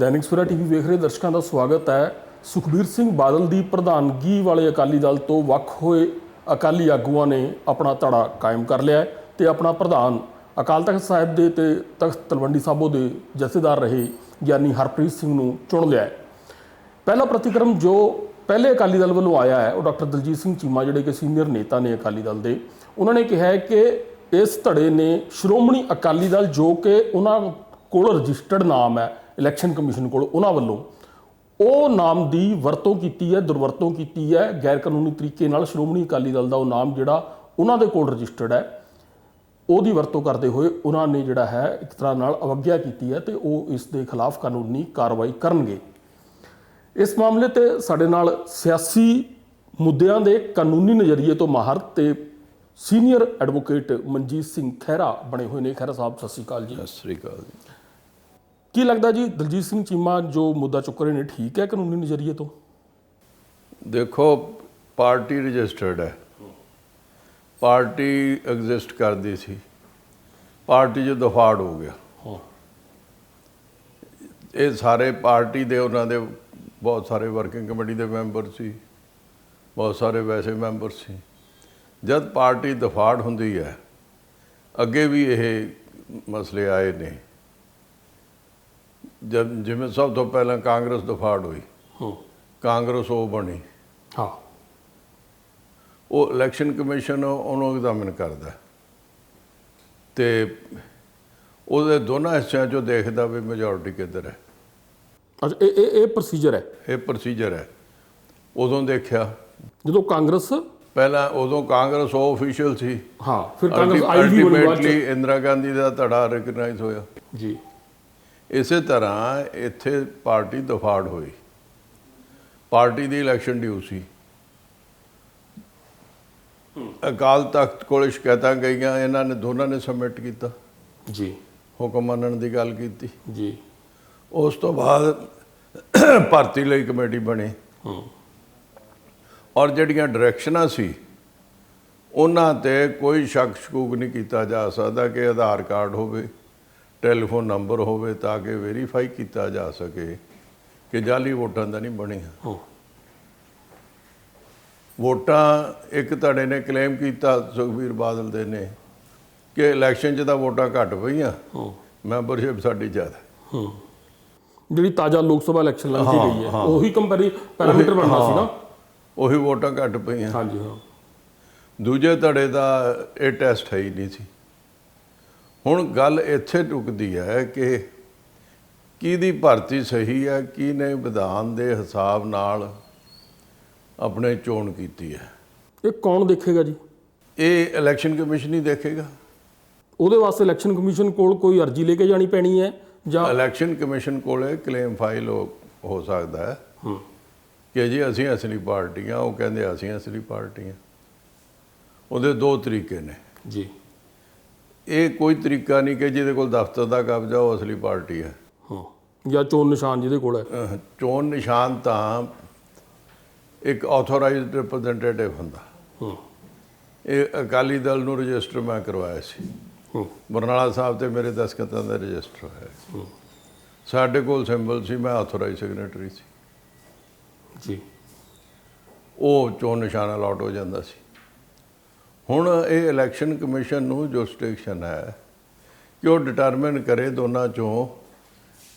Dainik Savera TV ਵੇਖ ਰਹੇ ਦਰਸ਼ਕਾਂ ਦਾ ਸਵਾਗਤ ਹੈ। ਸੁਖਬੀਰ ਸਿੰਘ ਬਾਦਲ ਦੀ ਪ੍ਰਧਾਨਗੀ ਵਾਲੇ ਅਕਾਲੀ ਦਲ ਤੋਂ ਵੱਖ ਹੋਏ ਅਕਾਲੀ ਆਗੂਆਂ ਨੇ ਆਪਣਾ ਧੜਾ ਕਾਇਮ ਕਰ ਲਿਆ ਹੈ ਤੇ ਆਪਣਾ ਪ੍ਰਧਾਨ ਅਕਾਲ ਤਖਤ ਸਾਹਿਬ ਦੇ ਤੇ ਤਖਤ ਤਲਵੰਡੀ ਸਾਬੋ ਦੇ ਜਥੇਦਾਰ ਰਹੇ ਗਿਆਨੀ ਹਰਪ੍ਰੀਤ ਸਿੰਘ ਨੂੰ ਚੁਣ ਲਿਆ ਪਹਿਲਾ ਪ੍ਰਤੀਕਰਮ ਜੋ ਪਹਿਲੇ ਅਕਾਲੀ ਦਲ ਵੱਲੋਂ ਆਇਆ ਹੈ, ਉਹ ਡਾਕਟਰ ਦਲਜੀਤ ਸਿੰਘ ਚੀਮਾ, ਜਿਹੜੇ ਕਿ ਸੀਨੀਅਰ ਨੇਤਾ ਨੇ ਅਕਾਲੀ ਦਲ ਦੇ, ਉਹਨਾਂ ਨੇ ਕਿਹਾ ਹੈ ਕਿ ਇਸ ਧੜੇ ਨੇ ਸ਼੍ਰੋਮਣੀ ਅਕਾਲੀ ਦਲ ਜੋ ਕਿ ਉਹਨਾਂ ਕੋਲ ਰਜਿਸਟਰਡ ਨਾਮ ਹੈ ਇਲੈਕਸ਼ਨ ਕਮਿਸ਼ਨ ਕੋਲ ਉਹਨਾਂ ਵੱਲੋਂ ਉਹ ਨਾਮ ਦੀ ਵਰਤੋਂ ਕੀਤੀ ਹੈ, ਦੁਰਵਰਤੋਂ ਕੀਤੀ ਹੈ ਗੈਰ ਕਾਨੂੰਨੀ ਤਰੀਕੇ ਨਾਲ ਸ਼੍ਰੋਮਣੀ ਅਕਾਲੀ ਦਲ ਦਾ ਉਹ ਨਾਮ ਜਿਹੜਾ ਉਹਨਾਂ ਦੇ ਕੋਲ ਰਜਿਸਟਰਡ ਹੈ, ਉਹਦੀ ਵਰਤੋਂ ਕਰਦੇ ਹੋਏ ਉਹਨਾਂ ਨੇ ਜਿਹੜਾ ਹੈ ਇੱਕ ਤਰ੍ਹਾਂ ਨਾਲ ਅਵਗਿਆ ਕੀਤੀ ਹੈ ਤੇ ਉਹ ਇਸ ਦੇ ਖਿਲਾਫ ਕਾਨੂੰਨੀ ਕਾਰਵਾਈ ਕਰਨਗੇ। ਇਸ ਮਾਮਲੇ ਤੇ ਸਾਡੇ ਨਾਲ ਸਿਆਸੀ ਮੁੱਦਿਆਂ ਦੇ ਕਾਨੂੰਨੀ ਨਜ਼ਰੀਏ ਤੋਂ ਮਾਹਰ ਤੇ ਸੀਨੀਅਰ ਐਡਵੋਕੇਟ ਮਨਜੀਤ ਸਿੰਘ ਖਹਿਰਾ ਬਣੇ ਹੋਏ ਨੇ। ਖਹਿਰਾ ਸਾਹਿਬ, ਸਤਿ ਸ਼੍ਰੀ ਅਕਾਲ ਜੀ। ਸਤਿ ਸ੍ਰੀ ਅਕਾਲ ਜੀ। ਕੀ ਲੱਗਦਾ ਜੀ ਦਲਜੀਤ ਸਿੰਘ ਚੀਮਾ ਜੋ ਮੁੱਦਾ ਚੁੱਕ ਰਹੇ ਨੇ ਠੀਕ ਹੈ ਕਾਨੂੰਨੀ ਨਜ਼ਰੀਏ ਤੋਂ? ਦੇਖੋ ਪਾਰਟੀ ਰਜਿਸਟਰਡ ਹੈ। ਪਾਰਟੀ ਐਗਜ਼ਿਸਟ ਕਰਦੀ ਸੀ। ਪਾਰਟੀ ਜੋ ਦਫਾੜ ਹੋ ਗਿਆ। ਇਹ ਸਾਰੇ ਪਾਰਟੀ ਦੇ ਉਹਨਾਂ ਦੇ ਬਹੁਤ ਸਾਰੇ ਵਰਕਿੰਗ ਕਮੇਟੀ ਦੇ ਮੈਂਬਰ ਸੀ। ਬਹੁਤ ਸਾਰੇ ਵੈਸੇ ਮੈਂਬਰ ਸੀ। ਜਦ ਪਾਰਟੀ ਦਫਾੜ ਹੁੰਦੀ ਹੈ ਅੱਗੇ ਵੀ ਇਹ ਮਸਲੇ ਆਏ ਨੇ। ਜਦ ਜਿਵੇਂ ਸਭ ਤੋਂ ਪਹਿਲਾਂ ਕਾਂਗਰਸ ਦਫਾੜ ਹੋਈ ਹਾਂ। ਕਾਂਗਰਸ ਉਹ ਬਣੀ। ਹਾਂ। ਉਹ ਇਲੈਕਸ਼ਨ ਕਮਿਸ਼ਨ ਉਹਨੂੰ ਐਗਜ਼ਾਮਿਨ ਕਰਦਾ। ਤੇ ਉਹਦੇ ਦੋਨਾਂ ਹਿੱਸਿਆਂ ਚੋਂ ਦੇਖਦਾ ਵੀ ਮੈਜੋਰਟੀ ਕਿੱਧਰ ਹੈ। ਅੱਛਾ ਇਹ ਇਹ ਇਹ ਪ੍ਰੋਸੀਜਰ ਹੈ? ਇਹ ਪ੍ਰੋਸੀਜਰ ਹੈ। ਉਦੋਂ ਦੇਖਿਆ। ਜਦੋਂ ਕਾਂਗਰਸ? ਪਹਿਲਾਂ ਉਦੋਂ ਕਾਂਗਰਸ ਉਹ ਅਫੀਸ਼ੀਅਲ ਸੀ। ਹਾਂ ਫਿਰ ਕਾਂਗਰਸ ਆਈ ਵੀ ਅਲਟੀਮੇਟਲੀ ਇੰਦਰਾ ਗਾਂਧੀ ਦਾ ਧੜਾ ਰੈਕਗਨਾਈਜ਼ ਹੋਇਆ। ਜੀ। ਇਸੇ ਤਰ੍ਹਾਂ ਇੱਥੇ ਪਾਰਟੀ ਦਫਾੜ ਹੋਈ। ਪਾਰਟੀ ਦੀ ਇਲੈਕਸ਼ਨ ਡਿਊ ਸੀ। ਅਕਾਲ ਤਖਤ ਕੋਲ ਸ਼ਿਕਾਇਤਾਂ ਗਈਆਂ ਇਹਨਾਂ ਨੇ ਦੋਨਾਂ ਨੇ ਸਬਮਿਟ ਕੀਤਾ। ਜੀ। ਹੁਕਮ ਮੰਨਣ ਦੀ ਗੱਲ ਕੀਤੀ। ਜੀ। ਉਸ ਤੋਂ ਬਾਅਦ ਭਰਤੀ ਲਈ ਕਮੇਟੀ ਬਣੀ। ਔਰ ਜਿਹੜੀਆਂ ਡਾਇਰੈਕਸ਼ਨਾਂ ਸੀ ਉਹਨਾਂ ਤੇ ਕੋਈ ਸ਼ੱਕ ਸ਼ਕੂਕ ਨਹੀਂ ਕੀਤਾ ਜਾ ਸਕਦਾ ਕਿ ਆਧਾਰ ਕਾਰਡ ਹੋਵੇ। ਟੈਲੀਫੋਨ ਨੰਬਰ ਹੋਵੇ ਤਾਂ ਕਿ ਵੈਰੀਫਾਈ ਕੀਤਾ ਜਾ ਸਕੇ ਕਿ ਜਾਲੀ ਵੋਟਾਂ ਦਾ ਨਹੀਂ ਬਣੀਆਂ। ਹਾਂ। ਵੋਟਾਂ ਇੱਕ ਧੜੇ ਨੇ ਕਲੇਮ ਕੀਤਾ ਸੁਖਬੀਰ ਬਾਦਲ ਦੇ ਨੇ ਕਿ ਇਲੈਕਸ਼ਨ 'ਚ ਤਾਂ ਵੋਟਾਂ ਘੱਟ ਪਈਆਂ। ਹਾਂ। ਮੈਂਬਰਸ਼ਿਪ ਸਾਡੀ ਜ਼ਿਆਦਾ। ਹਾਂ। ਜਿਹੜੀ ਤਾਜ਼ਾ ਲੋਕ ਸਭਾ ਇਲੈਕਸ਼ਨ ਲੰਘੀ ਗਈ ਹੈ ਹਾਂ। ਉਹੀ ਕੰਪੈਰੀ ਪੈਰਾਮੀਟਰ ਬਣਨਾ ਸੀ ਨਾ? ਉਹੀ ਵੋਟਾਂ ਘੱਟ ਪਈਆਂ। ਹਾਂਜੀ ਹਾਂ। ਦੂਜੇ ਧੜੇ ਦਾ ਇਹ ਟੈਸਟ ਹੈ ਹੀ ਨਹੀਂ ਸੀ। ਹੁਣ ਗੱਲ ਇੱਥੇ ਟੁਕਦੀ ਹੈ ਕਿ ਕਿਹਦੀ ਭਰਤੀ ਸਹੀ ਹੈ ਕਿਹਨੇ ਵਿਧਾਨ ਦੇ ਹਿਸਾਬ ਨਾਲ ਆਪਣੇ ਚੋਣ ਕੀਤੀ ਹੈ। ਇਹ ਕੌਣ ਦੇਖੇਗਾ ਜੀ? ਇਹ ਇਲੈਕਸ਼ਨ ਕਮਿਸ਼ਨ ਹੀ ਦੇਖੇਗਾ। ਉਹਦੇ ਵਾਸਤੇ ਇਲੈਕਸ਼ਨ ਕਮਿਸ਼ਨ ਕੋਲ ਕੋਈ ਅਰਜੀ ਲੈ ਕੇ ਜਾਣੀ ਪੈਣੀ ਹੈ ਜਾਂ ਇਲੈਕਸ਼ਨ ਕਮਿਸ਼ਨ ਕੋਲੇ ਕਲੇਮ ਫਾਈਲ ਹੋ ਹੋ ਸਕਦਾ ਹੈ। ਹਾਂ। ਕਿ ਜੀ ਅਸੀਂ ਅਸਲੀ ਪਾਰਟੀਆਂ ਉਹ ਕਹਿੰਦੇ ਅਸੀਂ ਅਸਲੀ ਪਾਰਟੀਆਂ। ਉਹਦੇ ਦੋ ਤਰੀਕੇ ਨੇ। ਜੀ। ਇਹ ਕੋਈ ਤਰੀਕਾ ਨਹੀਂ ਕਿ ਜਿਹਦੇ ਕੋਲ ਦਫ਼ਤਰ ਦਾ ਕਬਜ਼ਾ ਉਹ ਅਸਲੀ ਪਾਰਟੀ ਹੈ। ਹਾਂ ਜਾਂ ਚੋਣ ਨਿਸ਼ਾਨ ਜਿਹਦੇ ਕੋਲ ਹੈ। ਚੋਣ ਨਿਸ਼ਾਨ ਤਾਂ ਇੱਕ ਆਥੋਰਾਈਜ਼ਡ ਰਿਪਰੈਜ਼ੈਂਟੇਟਿਵ ਹੁੰਦਾ। ਹਾਂ। ਇਹ ਅਕਾਲੀ ਦਲ ਨੂੰ ਰਜਿਸਟਰ ਮੈਂ ਕਰਵਾਇਆ ਸੀ। ਹਾਂ। ਬਰਨਾਲਾ ਸਾਹਿਬ ਤੇ ਮੇਰੇ ਦਸਖਤਾਂ ਦਾ ਰਜਿਸਟਰ ਹੋਇਆ ਸੀ। ਸਾਡੇ ਕੋਲ ਸਿੰਬਲ ਸੀ ਮੈਂ ਆਥੋਰਾਈਜ਼ ਸਿਗਨੇਟਰੀ ਸੀ। ਜੀ। ਉਹ ਚੋਣ ਨਿਸ਼ਾਨ ਅਲਾਟ ਹੋ ਜਾਂਦਾ ਸੀ। ਹੁਣ ਇਹ ਇਲੈਕਸ਼ਨ ਕਮਿਸ਼ਨ ਨੂੰ ਜੁਸਟਿਕਸ਼ਨ ਹੈ ਕਿ ਉਹ ਡਿਟਰਮਿਨ ਕਰੇ ਦੋਨਾਂ ਚੋਂ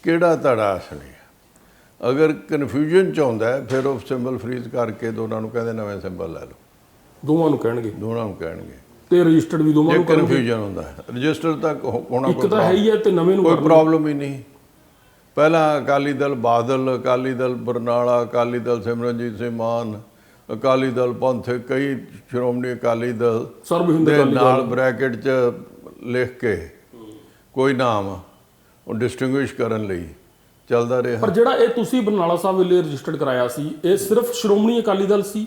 ਕਿਹੜਾ ਧੜਾ ਅਸਲੀ ਹੈ। ਅਗਰ ਕਨਫਿਊਜ਼ਨ ਚ ਆਉਂਦਾ ਹੈ, ਫਿਰ ਉਹ ਸਿੰਬਲ ਫਰੀਜ਼ ਕਰਕੇ ਦੋਨਾਂ ਨੂੰ ਕਹਿੰਦੇ ਨਵੇਂ ਸਿੰਬਲ ਲੈ ਲਓ। ਦੋਵਾਂ ਨੂੰ ਕਹਿਣਗੇ? ਦੋਨਾਂ ਨੂੰ ਕਹਿਣਗੇ। ਤੇ ਰਜਿਸਟਰਡ ਵੀ ਦੋਵਾਂ ਜੇ ਨੂੰ ਕਨਫਿਊਜ਼ਨ ਹੁੰਦਾ ਰਜਿਸਟਰ ਤੱਕ ਹੋਣਾ ਇੱਕ ਕੋਈ ਤਾਂ ਹੈ ਹੀ ਹੈ ਤੇ ਨਵੇਂ ਨੂੰ ਕੋਈ ਪ੍ਰੋਬਲਮ ਹੀ ਨਹੀਂ। ਪਹਿਲਾਂ ਅਕਾਲੀ ਦਲ ਬਾਦਲ ਅਕਾਲੀ ਦਲ ਬਰਨਾਲਾ ਅਕਾਲੀ ਦਲ ਸਿਮਰਨਜੀਤ ਸਿੰਘ ਮਾਨ ਅਕਾਲੀ ਦਲ ਪੰਥ ਕਈ ਸ਼੍ਰੋਮਣੀ ਅਕਾਲੀ ਦਲ ਸਰਬ ਹਿੰਦ ਦੇ ਨਾਲ ਬ੍ਰੈਕਟ 'ਚ ਲਿਖ ਕੇ ਕੋਈ ਨਾਮ ਉਹ ਡਿਸਟਿੰਗੁਇਸ਼ ਕਰਨ ਲਈ ਚੱਲਦਾ ਰਿਹਾ। ਪਰ ਜਿਹੜਾ ਇਹ ਤੁਸੀਂ ਬਰਨਾਲਾ ਸਾਹਿਬ ਵੇਲੇ ਰਜਿਸਟਰਡ ਕਰਾਇਆ ਸੀ ਇਹ ਸਿਰਫ ਸ਼੍ਰੋਮਣੀ ਅਕਾਲੀ ਦਲ ਸੀ?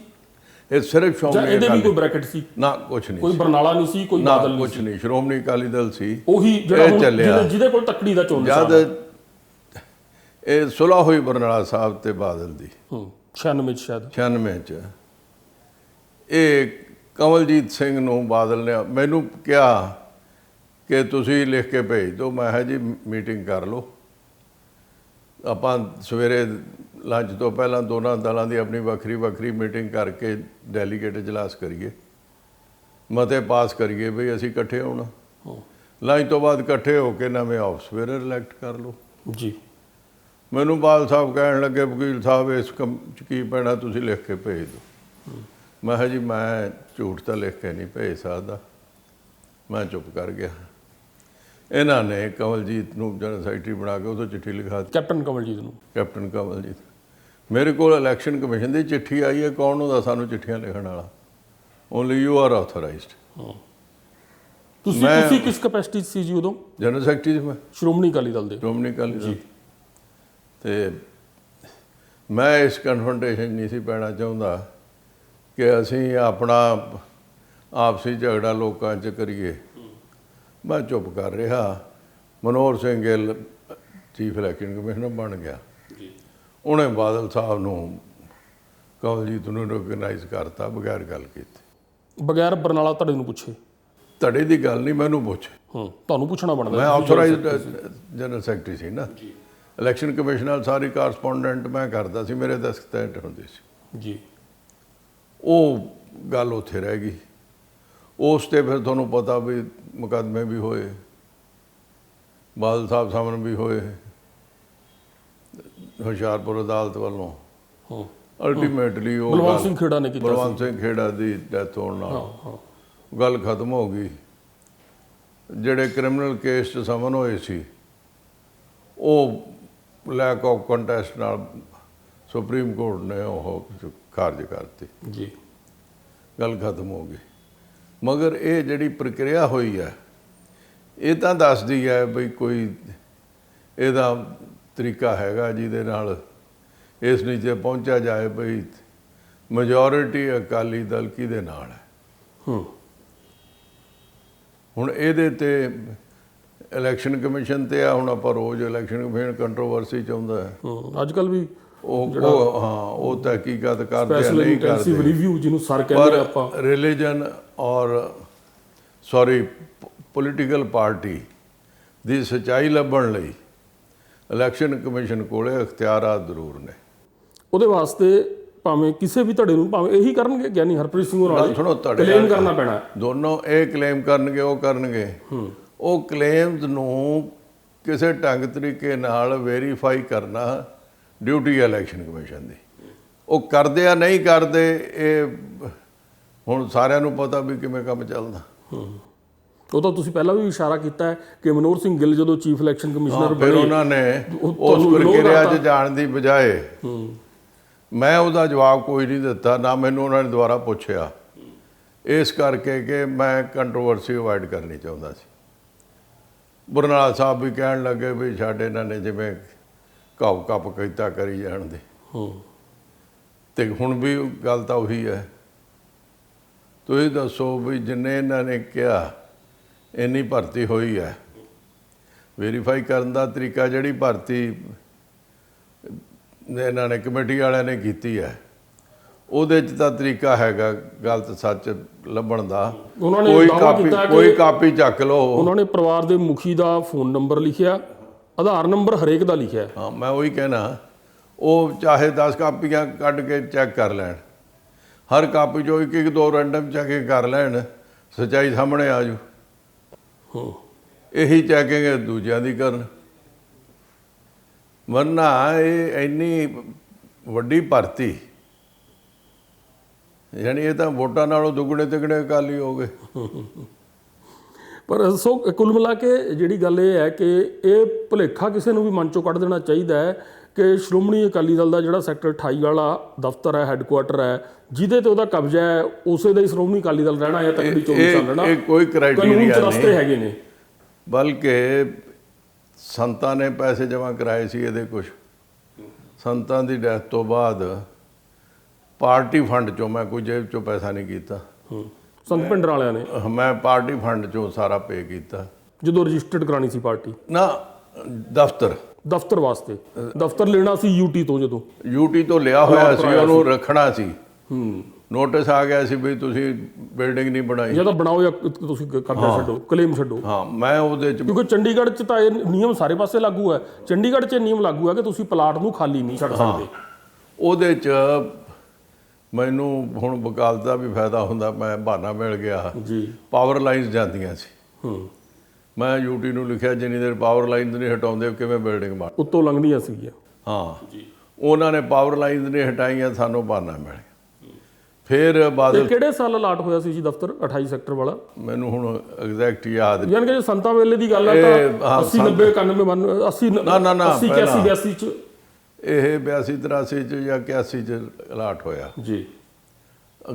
ਇਹ ਸਿਰਫ ਸ਼੍ਰੋਮਣੀ ਇਹਦੇ ਵੀ ਕੋਈ ਬ੍ਰੈਕਟ ਸੀ? ਨਾ ਕੁਛ ਨਹੀਂ ਕੋਈ ਬਰਨਾਲਾ ਨਹੀਂ ਸੀ ਕੋਈ ਬਾਦਲ ਨਹੀਂ ਕੁਛ ਨਹੀਂ ਸ਼੍ਰੋਮਣੀ ਅਕਾਲੀ ਦਲ ਸੀ। ਉਹੀ ਜਿਹੜਾ। ਜਿਹਦੇ ਕੋਲ ਤੱਕੜੀ ਦਾ ਚੋਣ ਜਦ ਇਹ ਸੁਲ੍ਹਾ ਹੋਈ ਬਰਨਾਲਾ ਸਾਹਿਬ ਤੇ ਬਾਦਲ ਦੀ। ਹੂੰ। 96 ਚ ਸ਼ਾਇਦ। 96 ਚ। ਇਹ ਕਮਲਜੀਤ ਸਿੰਘ ਨੂੰ ਬਾਦਲ ਨੇ ਮੈਨੂੰ ਕਿਹਾ ਕਿ ਤੁਸੀਂ ਲਿਖ ਕੇ ਭੇਜ ਦਿਓ। ਮੈਂ ਕਿਹਾ ਜੀ ਮੀਟਿੰਗ ਕਰ ਲਓ। ਆਪਾਂ ਸਵੇਰੇ ਲੰਚ ਤੋਂ ਪਹਿਲਾਂ ਦੋਨਾਂ ਦਲਾਂ ਦੀ ਆਪਣੀ ਵੱਖਰੀ ਵੱਖਰੀ ਮੀਟਿੰਗ ਕਰਕੇ ਡੈਲੀਗੇਟ ਇਜਲਾਸ ਕਰੀਏ। ਮਤੇ ਪਾਸ ਕਰੀਏ ਵੀ ਅਸੀਂ ਇਕੱਠੇ ਹੋਣਾ। ਲੰਚ ਤੋਂ ਬਾਅਦ ਇਕੱਠੇ ਹੋ ਕੇ ਨਵੇਂ ਆਫ ਸਵੇਰੇ ਇਲੈਕਟ ਕਰ ਲਓ। ਜੀ। ਮੈਨੂੰ ਬਾਲ ਸਾਹਿਬ ਕਹਿਣ ਲੱਗੇ ਵਕੀਲ ਸਾਹਿਬ ਇਸ ਕੰਮ 'ਚ ਕੀ ਪੈਣਾ? ਤੁਸੀਂ ਲਿਖ ਕੇ ਭੇਜ ਦਿਓ। ਮੈਂ ਕਿਹਾ ਜੀ ਮੈਂ ਝੂਠ ਤਾਂ ਲਿਖ ਕੇ ਨਹੀਂ ਭੇਜ ਸਕਦਾ। ਮੈਂ ਚੁੱਪ ਕਰ ਗਿਆ। ਇਹਨਾਂ ਨੇ ਕਮਲਜੀਤ ਨੂੰ ਜਨਰਲ ਸੈਕਟਰੀ ਬਣਾ ਕੇ ਉਹ ਚਿੱਠੀ ਲਿਖਾ ਦਿੱਤੀ। ਕੈਪਟਨ ਕਮਲਜੀਤ ਨੂੰ? ਕੈਪਟਨ ਕਮਲਜੀਤ। ਮੇਰੇ ਕੋਲ ਇਲੈਕਸ਼ਨ ਕਮਿਸ਼ਨ ਦੀ ਚਿੱਠੀ ਆਈ ਹੈ। ਕੌਣ ਹੁੰਦਾ ਸਾਨੂੰ ਚਿੱਠੀਆਂ ਲਿਖਣ ਵਾਲਾ? ਓਨਲੀ ਯੂ ਆਰ ਆਥੋਰਾਈਜ਼ਡ ਤੁਸੀਂ ਤੁਸੀਂ ਕਿਸ ਕਪੈਸਿਟੀ ਸੀ ਜੀ ਉਦੋਂ? ਜਨਰਲ ਸੈਕਟਰੀ ਸੀ ਮੈਂ। ਸ਼੍ਰੋਮਣੀ ਅਕਾਲੀ ਦਲ ਦੇ। ਸ਼੍ਰੋਮਣੀ ਅਕਾਲੀ ਦਲ। ਤੇ ਮੈਂ ਇਸ ਕਨਫਰੰਟੇਸ਼ਨ ਨਹੀਂ ਸੀ ਪੈਣਾ ਚਾਹੁੰਦਾ ਕਿ ਅਸੀਂ ਆਪਣਾ ਆਪਸੀ ਝਗੜਾ ਲੋਕਾਂ 'ਚ ਕਰੀਏ। ਮੈਂ ਚੁੱਪ ਕਰ ਰਿਹਾ। Manohar Singh Gill chief election commissioner ਬਣ ਗਿਆ। ਉਹਨੇ ਬਾਦਲ ਸਾਹਿਬ ਨੂੰ ਕਮਲਜੀਤ ਨੂੰ ਰੈਕਗਨਾਈਜ਼ ਕਰਤਾ ਬਗੈਰ ਗੱਲ ਕੀਤੇ। ਬਗੈਰ ਬਰਨਾਲਾ ਤੁਹਾਡੇ ਨੂੰ ਪੁੱਛੇ। ਧੜੇ ਦੀ ਗੱਲ ਨਹੀਂ ਮੈਨੂੰ ਪੁੱਛ। ਹੂੰ ਤੁਹਾਨੂੰ ਪੁੱਛਣਾ ਬਣਦਾ। ਮੈਂ ਆਥੋਰਾਈਜ਼ਡ ਜਨਰਲ ਸੈਕਟਰੀ ਸੀ ਨਾ। ਇਲੈਕਸ਼ਨ ਕਮਿਸ਼ਨ ਨਾਲ ਸਾਰੀ ਕਾਰਸਪੋਂਡੈਂਟ ਮੈਂ ਕਰਦਾ ਸੀ ਮੇਰੇ ਦਸਖਤ ਤੈਅ ਹੁੰਦੇ ਸੀ। ਜੀ। ਉਹ ਗੱਲ ਉੱਥੇ ਰਹਿ ਗਈ। ਉਸ ਤੇ ਫਿਰ ਤੁਹਾਨੂੰ ਪਤਾ ਵੀ ਮੁਕੱਦਮੇ ਵੀ ਹੋਏ ਬਾਦਲ ਸਾਹਿਬ ਸਾਹਮਣੇ ਵੀ ਹੋਏ ਹੁਸ਼ਿਆਰਪੁਰ ਅਦਾਲਤ ਵੱਲੋਂ। ਹੂੰ। ਅਲਟੀਮੇਟਲੀ ਉਹ ਬਲਵੰਤ ਸਿੰਘ ਖੇੜਾ ਨੇ ਕੀਤਾ ਬਲਵੰਤ ਸਿੰਘ ਖੇੜਾ ਦੀ ਡੈਥ ਹੋਣ ਨਾਲ ਹਾਂ ਹਾਂ। ਗੱਲ ਖਤਮ ਹੋ ਗਈ। ਜਿਹੜੇ ਕ੍ਰਿਮੀਨਲ ਕੇਸ 'ਚ ਸਮਨ ਹੋਏ ਸੀ ਉਹ ਲੈਕ ਆਫ ਕੰਟੈਸਟ ਨਾਲ ਸੁਪਰੀਮ ਕੋਰਟ ਨੇ ਉਹ ਖਾਰਜ ਕਰਤੀ। ਜੀ। ਗੱਲ ਖਤਮ ਹੋ ਗਈ। ਮਗਰ ਇਹ ਜਿਹੜੀ ਪ੍ਰਕਿਰਿਆ ਹੋਈ ਹੈ ਇਹ ਤਾਂ ਦੱਸਦੀ ਹੈ ਵੀ ਕੋਈ ਇਹਦਾ ਤਰੀਕਾ ਹੈਗਾ ਜਿਹਦੇ ਨਾਲ ਇਸ ਨੀਚੇ ਪਹੁੰਚਿਆ ਜਾਏ ਵੀ ਮੈਜੋਰਿਟੀ ਅਕਾਲੀ ਦਲ ਕਿਹਦੇ ਨਾਲ ਹੈ। ਹੂੰ। ਹੁਣ ਇਹਦੇ ਤੇ ਇਲੈਕਸ਼ਨ ਕਮਿਸ਼ਨ ਤੇ ਆ ਹੁਣ ਆਪਾਂ ਰੋਜ਼ ਇਲੈਕਸ਼ਨ ਕਮਿਸ਼ਨ ਕੰਟਰੋਵਰਸੀ ਚਾਹੁੰਦਾ ਹੈ। ਹੂੰ ਅੱਜ ਕੱਲ ਵੀ ਉਹ ਹਾਂ ਉਹ ਤਹਿਕੀਕਾਤ ਕਰਦੇ ਨਹੀਂ ਕਰਦੇ। ਰਿਵਿਊ ਜਿਹਨੂੰ ਸਰ ਕਹਿੰਦੇ ਆਪਾਂ। ਰਿਲੀਜਨ ਔਰ ਸੌਰੀ ਪੋਲੀਟੀਕਲ ਪਾਰਟੀ ਦੀ ਸਚਾਈ ਲੱਭਣ ਲਈ ਇਲੈਕਸ਼ਨ ਕਮਿਸ਼ਨ ਕੋਲੇ ਅਖਤਿਆਰਾਤ ਜ਼ਰੂਰ ਨੇ। ਉਹਦੇ ਵਾਸਤੇ ਭਾਵੇਂ ਕਿਸੇ ਵੀ ਧੜੇ ਨੂੰ ਭਾਵੇਂ ਇਹੀ ਕਰਨਗੇ ਗਿਆਨੀ ਹਰਪ੍ਰੀਤ ਸਿੰਘ ਹੋਰਾਂ ਸੁਣੋ ਤੁਹਾਡੇ ਕਲੇਮ ਕਰਨਾ ਪੈਣਾ। ਹੈ। ਦੋਨੋਂ ਇਹ ਕਲੇਮ ਕਰਨਗੇ ਉਹ ਕਰਨਗੇ। ਉਹ ਕਲੇਮਸ ਨੂੰ ਕਿਸੇ ਢੰਗ ਤਰੀਕੇ ਨਾਲ ਵੈਰੀਫਾਈ ਕਰਨਾ ਡਿਊਟੀ ਇਲੈਕਸ਼ਨ ਕਮਿਸ਼ਨ ਦੀ। ਉਹ ਕਰਦੇ ਆ ਨਹੀਂ ਕਰਦੇ ਇਹ ਹੁਣ ਸਾਰਿਆਂ ਨੂੰ ਪਤਾ ਵੀ ਕਿਵੇਂ ਕੰਮ ਚੱਲਦਾ। ਉਹ ਤਾਂ ਤੁਸੀਂ ਪਹਿਲਾਂ ਵੀ ਇਸ਼ਾਰਾ ਕੀਤਾ ਹੈ ਕਿ ਮਨੋਹਰ ਸਿੰਘ ਗਿੱਲ ਜਦੋਂ ਚੀਫ ਇਲੈਕਸ਼ਨ ਕਮਿਸ਼ਨਰ ਫਿਰ ਬਣੇ ਉਹਨਾਂ ਨੇ ਉਸ ਪ੍ਰਕਿਰਿਆ 'ਚ। ਜਾਣ ਦੀ ਬਜਾਏ ਮੈਂ ਉਹਦਾ ਜਵਾਬ ਕੋਈ ਨਹੀਂ ਦਿੱਤਾ ਨਾ ਮੈਨੂੰ ਉਹਨਾਂ ਨੇ ਦੁਬਾਰਾ ਪੁੱਛਿਆ। ਇਸ ਕਰਕੇ ਕਿ ਮੈਂ ਕੰਟਰੋਵਰਸੀ ਅਵਾਇਡ ਕਰਨੀ ਚਾਹੁੰਦਾ ਸੀ। ਬਰਨਾਲਾ ਸਾਹਿਬ ਵੀ ਕਹਿਣ ਲੱਗੇ ਵੀ ਛੱਡ ਇਹਨਾਂ ਨੇ ਜਿਵੇਂ ਘਾਉ ਕੱਪ ਕੀਤਾ ਕਰੀ ਜਾਣ ਦੇ। ਹੂੰ। ਤੇ ਹੁਣ ਵੀ ਗੱਲ ਤਾਂ ਉਹੀ ਹੈ। ਤੁਸੀਂ ਦੱਸੋ ਵੀ ਜਿੰਨੇ ਇਹਨਾਂ ਨੇ ਕਿਹਾ ਇੰਨੀ ਭਰਤੀ ਹੋਈ ਹੈ। ਵੈਰੀਫਾਈ ਕਰਨ ਦਾ ਤਰੀਕਾ ਜਿਹੜੀ ਭਰਤੀ ਇਹਨਾਂ ਨੇ ਕਮੇਟੀ ਵਾਲਿਆਂ ਨੇ ਕੀਤੀ ਹੈ। ਉਹਦੇ 'ਚ ਤਾਂ ਤਰੀਕਾ ਹੈਗਾ ਗਲਤ ਸੱਚ ਲੱਭਣ ਦਾ। ਉਹਨਾਂ ਨੇ ਕੋਈ ਕਾਪੀ ਕੋਈ ਕਾਪੀ ਚੱਕ ਲਓ। ਉਹਨਾਂ ਨੇ ਪਰਿਵਾਰ ਦੇ ਮੁਖੀ ਦਾ ਫੋਨ ਨੰਬਰ ਲਿਖਿਆ ਆਧਾਰ ਨੰਬਰ ਹਰੇਕ ਦਾ ਲਿਖਿਆ। ਹੈ। ਹਾਂ ਮੈਂ ਉਹੀ ਕਹਿਣਾ ਉਹ ਚਾਹੇ 10 ਕਾਪੀਆਂ ਕੱਢ ਕੇ ਚੈੱਕ ਕਰ ਲੈਣ। ਹਰ ਕਾਪੀ ਚੋਂ ਇੱਕ ਇੱਕ ਦੋ ਰੈਂਡਮ ਚੈੱਕ ਕਰ ਲੈਣ ਸਚਾਈ ਸਾਹਮਣੇ ਆ ਜੂ। ਹੂੰ। ਇਹੀ ਚੈਕਿੰਗ ਦੂਜਿਆਂ ਦੀ ਕਰਨ। ਵਰਨਾ ਇਹ ਇੰਨੀ ਵੱਡੀ ਭਰਤੀ ਯਾਨੀ ਇਹ ਤਾਂ ਵੋਟਾਂ ਨਾਲੋਂ ਦੁੱਗਣੇ ਤਿਗਣੇ ਅਕਾਲੀ ਹੋ ਗਏ। ਪਰ ਸੋ ਕੁੱਲ ਮਿਲਾ ਕੇ ਜਿਹੜੀ ਗੱਲ ਇਹ ਹੈ ਕਿ ਇਹ ਭੁਲੇਖਾ ਕਿਸੇ ਨੂੰ ਵੀ ਮਨ ਚੋਂ ਕੱਢ ਦੇਣਾ ਚਾਹੀਦਾ ਹੈ ਕਿ ਸ਼੍ਰੋਮਣੀ ਅਕਾਲੀ ਦਲ ਦਾ ਜਿਹੜਾ ਸੈਕਟਰ 28 ਵਾਲਾ ਦਫ਼ਤਰ ਹੈ ਹੈੱਡਕੁਆਟਰ ਹੈ ਜਿਹਦੇ ਤੇ ਉਹਦਾ ਕਬਜ਼ਾ ਹੈ ਉਸੇ ਦਾ ਹੀ ਸ਼੍ਰੋਮਣੀ ਅਕਾਲੀ ਦਲ ਰਹਿਣਾ ਹੈ ਤਕੜੀ ਚੋਣ ਇਹ ਚੱਲਣਾ ਇਹ ਕੋਈ ਕਾਨੂੰਨ ਕ੍ਰਾਈਟੇਰੀਆ ਚ ਰਸਤੇ ਨਹੀਂ। ਹੈਗੇ ਨੇ। ਬਲਕਿ ਸੰਤਾਂ ਨੇ ਪੈਸੇ ਜਮ੍ਹਾਂ ਕਰਾਏ ਸੀ ਇਹਦੇ ਕੁਝ ਸੰਤਾਂ ਦੀ ਡੈਥ ਤੋਂ ਬਾਅਦ ਪਾਰਟੀ ਫੰਡ ਚੋਂ ਮੈਂ ਕੋਈ ਜੇਬ ਚੋਂ ਪੈਸਾ ਨਹੀਂ ਕੀਤਾ। ਹੂੰ। ਸੰਤ ਪਿੰਡਰ ਵਾਲਿਆਂ ਨੇ? ਮੈਂ ਪਾਰਟੀ ਫੰਡ ਚੋਂ ਸਾਰਾ ਪੇ ਕੀਤਾ। ਜਦੋਂ ਰਜਿਸਟਰਡ ਕਰਾਣੀ ਸੀ ਪਾਰਟੀ? ਨਾ ਦਫ਼ਤਰ। ਦਫ਼ਤਰ ਵਾਸਤੇ? ਦਫ਼ਤਰ ਲੈਣਾ ਸੀ ਯੂਟੀ ਤੋਂ ਜਦੋਂ? ਯੂਟੀ ਤੋਂ ਲਿਆ ਹੋਇਆ ਸੀ ਉਹਨੂੰ ਰੱਖਣਾ ਸੀ। ਹੂੰ। ਨੋਟਿਸ ਆ ਗਿਆ ਸੀ ਵੀ ਤੁਸੀਂ ਬਿਲਡਿੰਗ ਨਹੀਂ ਬਣਾਈ। ਜਾਂ ਤਾਂ ਬਣਾਓ ਜਾਂ ਤੁਸੀਂ ਕਬਜ਼ਾ ਛੱਡੋ ਕਲੇਮ ਛੱਡੋ। ਹਾਂ ਮੈਂ ਉਹਦੇ ਚ ਕਿਉਂਕਿ ਚੰਡੀਗੜ੍ਹ 'ਚ ਤਾਂ ਇਹ ਨਿਯਮ ਸਾਰੇ ਪਾਸੇ ਲਾਗੂ ਹੈ। ਚੰਡੀਗੜ੍ਹ 'ਚ ਨਿਯਮ ਲਾਗੂ ਹੈ ਕਿ ਤੁਸੀਂ ਪਲਾਟ ਨੂੰ ਖਾਲੀ ਨਹੀਂ ਛੱਡ ਸਕਦੇ। ਉਹਦੇ ਚ ਮੈਨੂੰ ਹੁਣ ਵਕਾਲਤ ਦਾ ਵੀ ਫਾਇਦਾ ਹੁੰਦਾ ਮੈਂ ਬਹਾਨਾ ਮਿਲ ਗਿਆ। ਜੀ। ਪਾਵਰ ਲਾਈਨਸ ਜਾਂਦੀਆਂ ਸੀ। ਹੂੰ। ਮੈਂ ਯੂਟੀ ਨੂੰ ਲਿਖਿਆ ਜਿੰਨੀ ਦੇਰ ਪਾਵਰ ਲਾਈਨਸ ਨਹੀਂ ਹਟਾਉਂਦੇ ਕਿਵੇਂ ਬਿਲਡਿੰਗ ਬਣ ਉੱਤੋਂ ਲੰਘਦੀਆਂ ਸੀਗੀਆਂ। ਹਾਂ। ਉਹਨਾਂ ਨੇ ਪਾਵਰ ਲਾਈਨਸ ਨਹੀਂ ਹਟਾਈਆਂ ਸਾਨੂੰ ਬਹਾਨਾ ਮਿਲ ਗਿਆ ਫਿਰ ਇਹ ਬਾਦਲ ਕਿਹੜੇ ਸਾਲ ਅਲਾਟ ਹੋਇਆ ਸੀ ਜੀ ਦਫ਼ਤਰ 28 ਸੈਕਟਰ ਵਾਲਾ? ਮੈਨੂੰ ਹੁਣ ਐਗਜ਼ੈਕਟ ਯਾਦ ਨਹੀਂ। ਯਾਨੀ ਕਿ ਜੇ ਸੰਤਾਂ ਵੇਲੇ ਦੀ ਗੱਲ ਹੈ ਤਾਂ ਹਾਂ, 80 90 91 92 80 ਨਾ, ਨਾ, ਨਾ, 80 81 82 ਚ ਇਹ 82 83 ਚ ਜਾਂ 81 ਚ ਅਲਾਟ ਹੋਇਆ। ਜੀ।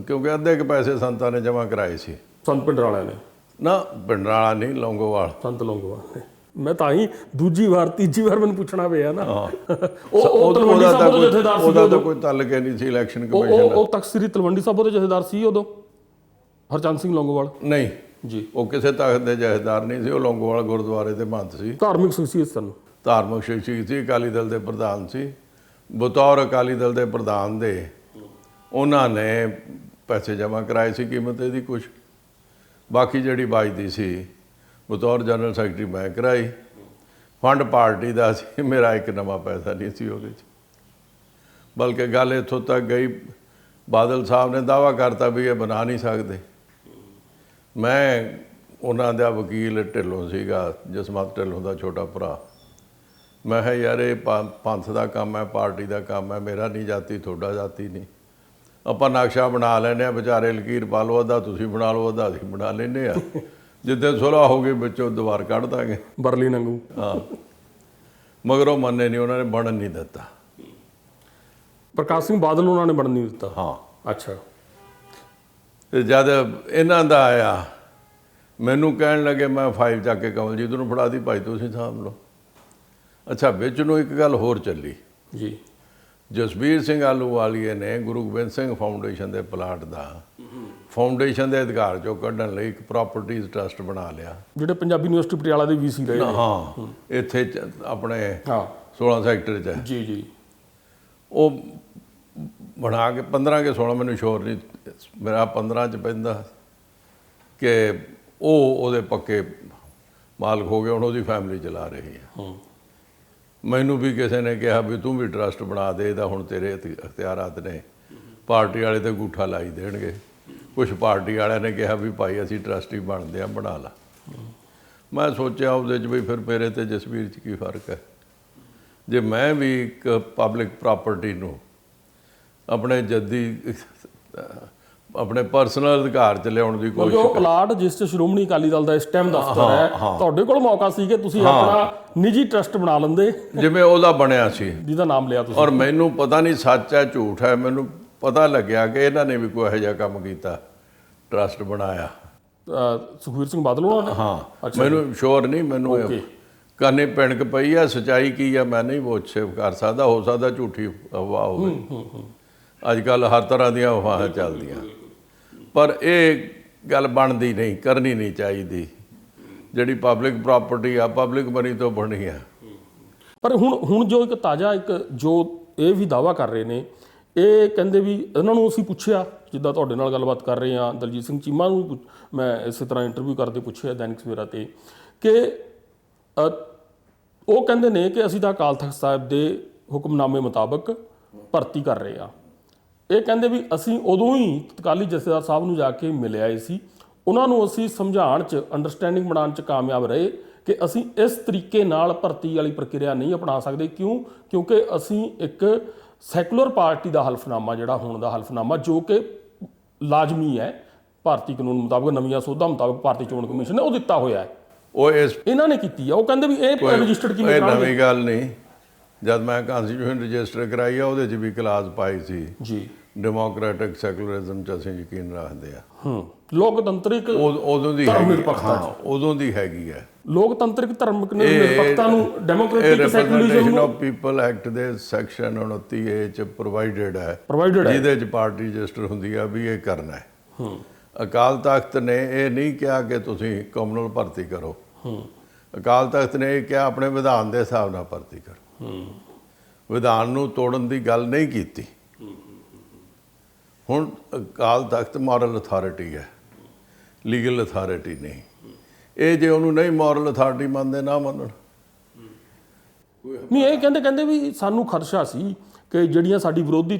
ਕਿਉਂਕਿ ਅੱਧੇ ਕੁ ਪੈਸੇ ਸੰਤਾਂ ਨੇ ਜਮ੍ਹਾਂ ਕਰਾਏ ਸੀ। ਸੰਤ ਪਿੰਡ ਵਾਲਿਆਂ ਨੇ। ਨਾ ਪਿੰਡਰਾਲਾ ਨਹੀਂ ਲੌਂਗੋਵਾਲ। ਸੰਤ ਲੋਂਗੋਵਾਲ ਨੇ। ਮੈਂ ਤਾਂ ਹੀ ਦੂਜੀ ਵਾਰ ਤੀਜੀ ਵਾਰ ਮੈਨੂੰ ਪੁੱਛਣਾ ਪਿਆ ਨਾ। ਉਹ ਉਹ ਤਲਵੰਡੀ ਸਾਹਿਬ ਦੇ ਕੋਈ ਜਥੇਦਾਰ ਸੀ ਉਹਦਾ ਤਾਂ ਕੋਈ ਤਾਲੁਕ ਨਹੀਂ ਸੀ ਇਲੈਕਸ਼ਨ ਕਮਿਸ਼ਨ ਉਹ ਉਹ ਤਖਤ ਸ੍ਰੀ ਤਲਵੰਡੀ ਸਾਹਿਬ ਦੇ ਜਥੇਦਾਰ ਸੀ ਉਦੋਂ। ਹਰਚੰਦ ਸਿੰਘ ਲੋਂਗੋਵਾਲ। ਨਹੀਂ। ਜੀ। ਉਹ ਕਿਸੇ ਤਖਤ ਦੇ ਜਹੇਦਾਰ ਨਹੀਂ ਸੀ ਉਹ ਲੌਂਗੋਵਾਲ ਗੁਰਦੁਆਰੇ ਦੇ ਮਹੰਤ ਸੀ। ਧਾਰਮਿਕ ਸ਼ਖਸੀਅਤ ਸਨ। ਧਾਰਮਿਕ ਸ਼ਖਸੀਅਤ ਸੀ, ਅਕਾਲੀ ਦਲ ਦੇ ਪ੍ਰਧਾਨ ਸੀ। ਬਤੌਰ ਅਕਾਲੀ ਦਲ ਦੇ ਪ੍ਰਧਾਨ ਦੇ ਉਹਨਾਂ ਨੇ ਪੈਸੇ ਜਮ੍ਹਾਂ ਕਰਾਏ ਸੀ ਕੀਮਤ ਇਹਦੀ ਕੁਝ ਬਾਕੀ ਜਿਹੜੀ ਬਚਦੀ ਸੀ, ਬਤੌਰ ਜਨਰਲ ਸੈਕਟਰੀ ਮੈਂ ਕਰਾਈ। ਫੰਡ ਪਾਰਟੀ ਦਾ ਸੀ, ਮੇਰਾ ਇੱਕ ਨਵਾਂ ਪੈਸਾ ਨਹੀਂ ਸੀ ਉਹਦੇ 'ਚ। ਬਲਕਿ ਗੱਲ ਇੱਥੋਂ ਤੱਕ ਗਈ, ਬਾਦਲ ਸਾਹਿਬ ਨੇ ਦਾਵਾ ਕਰਤਾ ਵੀ ਇਹ ਬਣਾ ਨਹੀਂ ਸਕਦੇ। ਮੈਂ ਉਹਨਾਂ ਦਾ ਵਕੀਲ ਢਿੱਲੋਂ ਸੀਗਾ, ਜਸਮਤ ਢਿੱਲੋਂ ਦਾ ਛੋਟਾ ਭਰਾ। ਮੈਂ ਕਿਹਾ ਯਾਰ ਇਹ ਪੰਥ ਦਾ ਕੰਮ ਹੈ ਪਾਰਟੀ ਦਾ ਕੰਮ ਹੈ ਮੇਰਾ ਨਹੀਂ ਜਾਤੀ ਤੁਹਾਡਾ ਜਾਤੀ ਨਹੀਂ। ਆਪਾਂ ਨਕਸ਼ਾ ਬਣਾ ਲੈਨੇ ਆ ਵਿਚਾਰੇ ਲਕੀਰ ਪਾ ਲਓ ਅੱਧਾ ਤੁਸੀਂ ਬਣਾ ਲਓ ਅੱਧਾ ਅਸੀਂ ਬਣਾ ਲੈਨੇ ਆ ਜਿੱਦਾਂ ਸੁਲ੍ਹਾ ਹੋ ਗਈ ਵਿੱਚੋਂ ਦੁਬਾਰ ਕੱਢ ਦਾਂਗੇ। ਬਰਲੀ ਨੰਗੂ। ਹਾਂ। ਮਗਰ ਉਹ ਮੰਨੇ ਨਹੀਂ ਉਹਨਾਂ ਨੇ ਬਣਨ ਨਹੀਂ ਦਿੱਤਾ। ਪ੍ਰਕਾਸ਼ ਸਿੰਘ ਬਾਦਲ ਉਹਨਾਂ ਨੇ ਬਣਨ ਨਹੀਂ ਦਿੱਤਾ? ਹਾਂ। ਅੱਛਾ। ਤੇ ਜਦ ਇਹਨਾਂ ਦਾ ਆਇਆ ਮੈਨੂੰ ਕਹਿਣ ਲੱਗੇ ਮੈਂ ਫਾਈਲ ਚੱਕ ਕੇ ਕਮਲਜੀਤ ਨੂੰ ਫੜਾ ਦੀ ਭਾਈ ਤੁਸੀਂ ਸਾਂਭ ਲਓ। ਅੱਛਾ ਵਿੱਚ ਨੂੰ ਇੱਕ ਗੱਲ ਹੋਰ ਚੱਲੀ। ਜੀ। ਜਸਬੀਰ ਸਿੰਘ ਆਲੂਵਾਲੀਏ ਨੇ ਗੁਰੂ ਗੋਬਿੰਦ ਸਿੰਘ ਫਾਊਂਡੇਸ਼ਨ ਦੇ ਪਲਾਟ ਦਾ ਫਾਊਂਡੇਸ਼ਨ ਦੇ ਅਧਿਕਾਰ ਚੋਂ ਕੱਢਣ ਲਈ ਇੱਕ ਪ੍ਰਾਪਰਟੀਜ਼ ਟਰਸਟ ਬਣਾ ਲਿਆ। ਜਿਹੜੇ ਪੰਜਾਬੀ ਯੂਨੀਵਰਸਿਟੀ ਪਟਿਆਲਾ ਦੇ ਵੀਸੀ ਰਹੇ ਹਾਂ ਇੱਥੇ ਆਪਣੇ ਹਾਂ। 16 ਸੈਕਟਰ 'ਚ। ਹੈ। ਜੀ ਜੀ। ਉਹ ਬਣਾ ਕੇ 15 ਕੇ 16 ਮੈਨੂੰ ਸ਼ੋਰ ਨਹੀਂ ਮੇਰਾ 15 ਚ ਪੈਂਦਾ ਕਿ ਉਹ ਉਹਦੇ ਪੱਕੇ ਮਾਲਕ ਹੋ ਗਏ ਹੁਣ ਉਹਦੀ ਫੈਮਿਲੀ ਚਲਾ ਰਹੀ ਹੈ। ਹੂੰ। ਮੈਨੂੰ ਵੀ ਕਿਸੇ ਨੇ ਕਿਹਾ ਵੀ ਤੂੰ ਵੀ ਟਰਸਟ ਬਣਾ ਦੇ ਇਹਦਾ ਹੁਣ ਤੇਰੇ ਇਤ- ਅਖਤਿਆਰਾਤ ਨੇ। ਪਾਰਟੀ ਵਾਲੇ ਤੇ ਗੂਠਾ ਲਾਈ ਦੇਣਗੇ। ਕੁਝ ਪਾਰਟੀ ਵਾਲਿਆਂ ਨੇ ਕਿਹਾ ਵੀ ਭਾਈ ਅਸੀਂ ਟਰਸਟੀ ਬਣਦੇ ਆ, ਬਣਾ ਲਾ। ਮੈਂ ਸੋਚਿਆ ਉਹਦੇ 'ਚ ਵੀ ਫਿਰ ਮੇਰੇ ਤੇ ਜਸਵੀਰ 'ਚ ਕੀ ਫ਼ਰਕ ਹੈ। ਜੇ ਮੈਂ ਵੀ ਇੱਕ ਪਬਲਿਕ ਪ੍ਰਾਪਰਟੀ ਨੂੰ ਆਪਣੇ ਜੱਦੀ ਆਪਣੇ ਪਰਸਨਲ ਅਧਿਕਾਰ 'ਚ ਲਿਆਉਣ ਦੀ ਕਿਉਂਕਿ ਕੋਸ਼ਿਸ਼ ਉਹ ਪਲਾਟ ਜਿਸ ਚ ਸ਼੍ਰੋਮਣੀ ਅਕਾਲੀ ਦਲ ਦਾ ਇਸ ਟਾਈਮ ਦਫ਼ਤਰ ਹੈ ਤੁਹਾਡੇ ਕੋਲ ਮੌਕਾ ਸੀ ਕਿ ਤੁਸੀਂ ਆਪਣਾ ਨਿੱਜੀ ਟਰਸਟ ਬਣਾ ਲੈਂਦੇ। ਜਿਵੇਂ ਉਹਦਾ ਬਣਿਆ ਸੀ। ਜਿਹਦਾ ਨਾਮ ਲਿਆ ਤੁਸੀਂ। ਔਰ ਮੈਨੂੰ ਪਤਾ ਨਹੀਂ ਸੱਚ ਹੈ ਝੂਠ ਹੈ ਮੈਨੂੰ ਪਤਾ ਲੱਗਿਆ ਕਿ ਇਹਨਾਂ ਨੇ ਵੀ ਕੋਈ ਇਹੋ ਜਿਹਾ ਕੰਮ ਕੀਤਾ ਟਰਸਟ ਬਣਾਇਆ। ਅਹ ਸੁਖਬੀਰ ਸਿੰਘ ਬਾਦਲ ਉਹਨਾਂ ਨੇ? ਹਾਂ ਮੈਨੂੰ ਸ਼ੋਰ ਨਹੀਂ ਮੈਨੂੰ. ਕਾਨੇ ਪਿੰਡਕ ਪਈ ਆ ਸਚਾਈ ਕੀ ਆ ਮੈਂ ਨਹੀਂ ਪੁੱਛ ਕਰ ਸਕਦਾ ਹੋ ਸਕਦਾ ਝੂਠੀ ਅਫਵਾਹ ਹੋਵੇ। ਅੱਜ ਕੱਲ ਹਰ ਤਰ੍ਹਾਂ ਦੀਆਂ ਅਫਵਾਹਾਂ ਚੱਲਦੀਆਂ। ਪਰ ਇਹ ਗੱਲ ਬਣਦੀ ਨਹੀਂ, ਕਰਨੀ ਨਹੀਂ ਚਾਹੀਦੀ। ਜਿਹੜੀ ਪਬਲਿਕ ਪ੍ਰਾਪਰਟੀ ਆ ਪਬਲਿਕ ਮਨੀ ਤੋਂ ਬਣੀ ਆ। ਪਰ ਹੁਣ ਹੁਣ ਜੋ ਇੱਕ ਤਾਜ਼ਾ ਇੱਕ ਜੋ ਇਹ ਵੀ ਦਾਵਾ ਕਰ ਰਹੇ ਨੇ, ਇਹ ਕਹਿੰਦੇ ਵੀ ਇਹਨਾਂ ਨੂੰ ਅਸੀਂ ਪੁੱਛਿਆ, ਜਿੱਦਾਂ ਤੁਹਾਡੇ ਨਾਲ ਗੱਲਬਾਤ ਕਰ ਰਹੇ ਹਾਂ, ਦਲਜੀਤ ਸਿੰਘ ਚੀਮਾ ਨੂੰ ਵੀ ਪੁੱਛ- ਮੈਂ ਇਸੇ ਤਰ੍ਹਾਂ ਇੰਟਰਵਿਊ ਕਰਦੇ ਪੁੱਛਿਆ ਦੈਨਿਕ ਸਵੇਰਾ ਤੇ, ਕਿ ਉਹ ਕਹਿੰਦੇ ਨੇ ਕਿ ਅਸੀਂ ਤਾਂ ਅਕਾਲ ਤਖਤ ਸਾਹਿਬ ਦੇ ਹੁਕਮਨਾਮੇ ਮੁਤਾਬਕ ਭਰਤੀ ਕਰ ਰਹੇ ਹਾਂ। ਇਹ ਕਹਿੰਦੇ ਵੀ ਅਸੀਂ ਉਦੋਂ ਹੀ ਤਤਕਾਲੀ ਜਥੇਦਾਰ ਸਾਹਿਬ ਨੂੰ ਜਾ ਕੇ ਮਿਲ ਆਏ ਸੀ। ਉਹਨਾਂ ਨੂੰ ਅਸੀਂ ਸਮਝਾਉਣ 'ਚ ਅੰਡਰਸਟੈਂਡਿੰਗ ਬਣਾਉਣ 'ਚ ਕਾਮਯਾਬ ਰਹੇ ਕਿ ਅਸੀਂ ਇਸ ਤਰੀਕੇ ਨਾਲ ਭਰਤੀ ਵਾਲੀ ਪ੍ਰਕਿਰਿਆ ਨਹੀਂ ਅਪਣਾ ਸਕਦੇ। ਕਿਉਂ? ਕਿਉਂਕਿ ਅਸੀਂ ਇੱਕ ਸੈਕੂਲਰ ਪਾਰਟੀ ਦਾ ਹਲਫਨਾਮਾ ਜਿਹੜਾ ਹੋਣ ਦਾ ਹਲਫਨਾਮਾ ਜੋ ਕਿ ਲਾਜ਼ਮੀ ਹੈ ਭਾਰਤੀ ਕਾਨੂੰਨ ਮੁਤਾਬਕ ਨਵੀਆਂ ਸੋਧਾਂ ਮੁਤਾਬਕ ਭਾਰਤੀ ਚੋਣ ਕਮਿਸ਼ਨ ਨੇ ਉਹ ਦਿੱਤਾ ਹੋਇਆ ਹੈ। ਉਹ ਇਸ ਇਹਨਾਂ ਨੇ ਕੀਤੀ ਆ। ਉਹ ਕਹਿੰਦੇ ਵੀ ਇਹ ਰਜਿਸਟਰਡ ਕਿਵੇਂ ਇਹ ਕਰਾਂਗੇ ਨਵੀਂ ਗੱਲ ਨਹੀਂ। ਜਦ ਮੈਂ ਕਨਸਟੀਟਿਊਸ਼ਨ ਰਜਿਸਟਰ ਕਰਾਈ ਆ ਉਹਦੇ 'ਚ ਵੀ ਕਲਾਸ ਪਾਈ ਸੀ। ਜੀ। ਡੈਮੋਕ੍ਰੈਟਿਕ ਸੈਕੂਲਰਿਜ਼ਮ 'ਚ ਅਸੀਂ ਯਕੀਨ ਰੱਖਦੇ ਆ। ਹੂੰ ਲੋਕਤੰਤਰਿਕ ਉਦੋਂ ਦੀ ਧਰਮ ਨਿਰਪੱਖਤਾ ਹਾਂ ਉਦੋਂ ਦੀ ਹੈਗੀ ਹੈ ਲੋਕਤੰਤਰਿਕ ਧਰਮਿਕ ਨਿਰਪੱਖਤਾ ਨੂੰ ਡੈਮੋਕ੍ਰੈਟਿਕ ਸੈਕੂਲਰਿਜ਼ਮ ਨੂੰ ਪੀਪਲ ਐਕਟ ਦੇ ਸੈਕਸ਼ਨ 29 ਏ ਚ ਪ੍ਰੋਵਾਈਡਡ ਹੈ। ਪ੍ਰੋਵਾਈਡਡ ਹੈ। ਜਿਹਦੇ ਚ ਪਾਰਟੀ ਰਜਿਸਟਰ ਹੁੰਦੀ ਆ ਵੀ ਇਹ ਕਰਨਾ ਹੈ। ਹੂੰ। ਅਕਾਲ ਤਖਤ ਨੇ ਇਹ ਨਹੀਂ ਕਿਹਾ ਕਿ ਤੁਸੀਂ ਕਮਿਊਨਲ ਭਰਤੀ ਕਰੋ। ਹੂੰ। ਅਕਾਲ ਤਖਤ ਨੇ ਇਹ ਕਿਹਾ ਆਪਣੇ ਵਿਧਾਨ ਦੇ ਹਿਸਾਬ ਨਾਲ ਭਰਤੀ ਕਰੋ। ਹੂੰ। ਵਿਧਾਨ ਨੂੰ ਤੋੜਨ ਦੀ ਗੱਲ ਨਹੀਂ ਕੀਤੀ। ਹੁਣ ਅਕਾਲ ਤਖਤ ਮੋਰਲ ਅਥਾਰਟੀ ਹੈ, ਲੀਗਲ ਅਥਾਰਟੀ ਨਹੀਂ। ਇਹ ਜੇ ਉਹਨੂੰ ਨਹੀਂ ਮੋਰਲ ਅਥਾਰਟੀ ਮੰਨਦੇ, ਨਾ ਮੰਨਣ। ਨਹੀਂ, ਇਹ ਕਹਿੰਦੇ ਕਹਿੰਦੇ ਵੀ ਸਾਨੂੰ ਖਦਸ਼ਾ ਸੀ। ਕਿ ਜਿਹੜੀਆਂ ਸਾਡੀ ਵਿਰੋਧੀ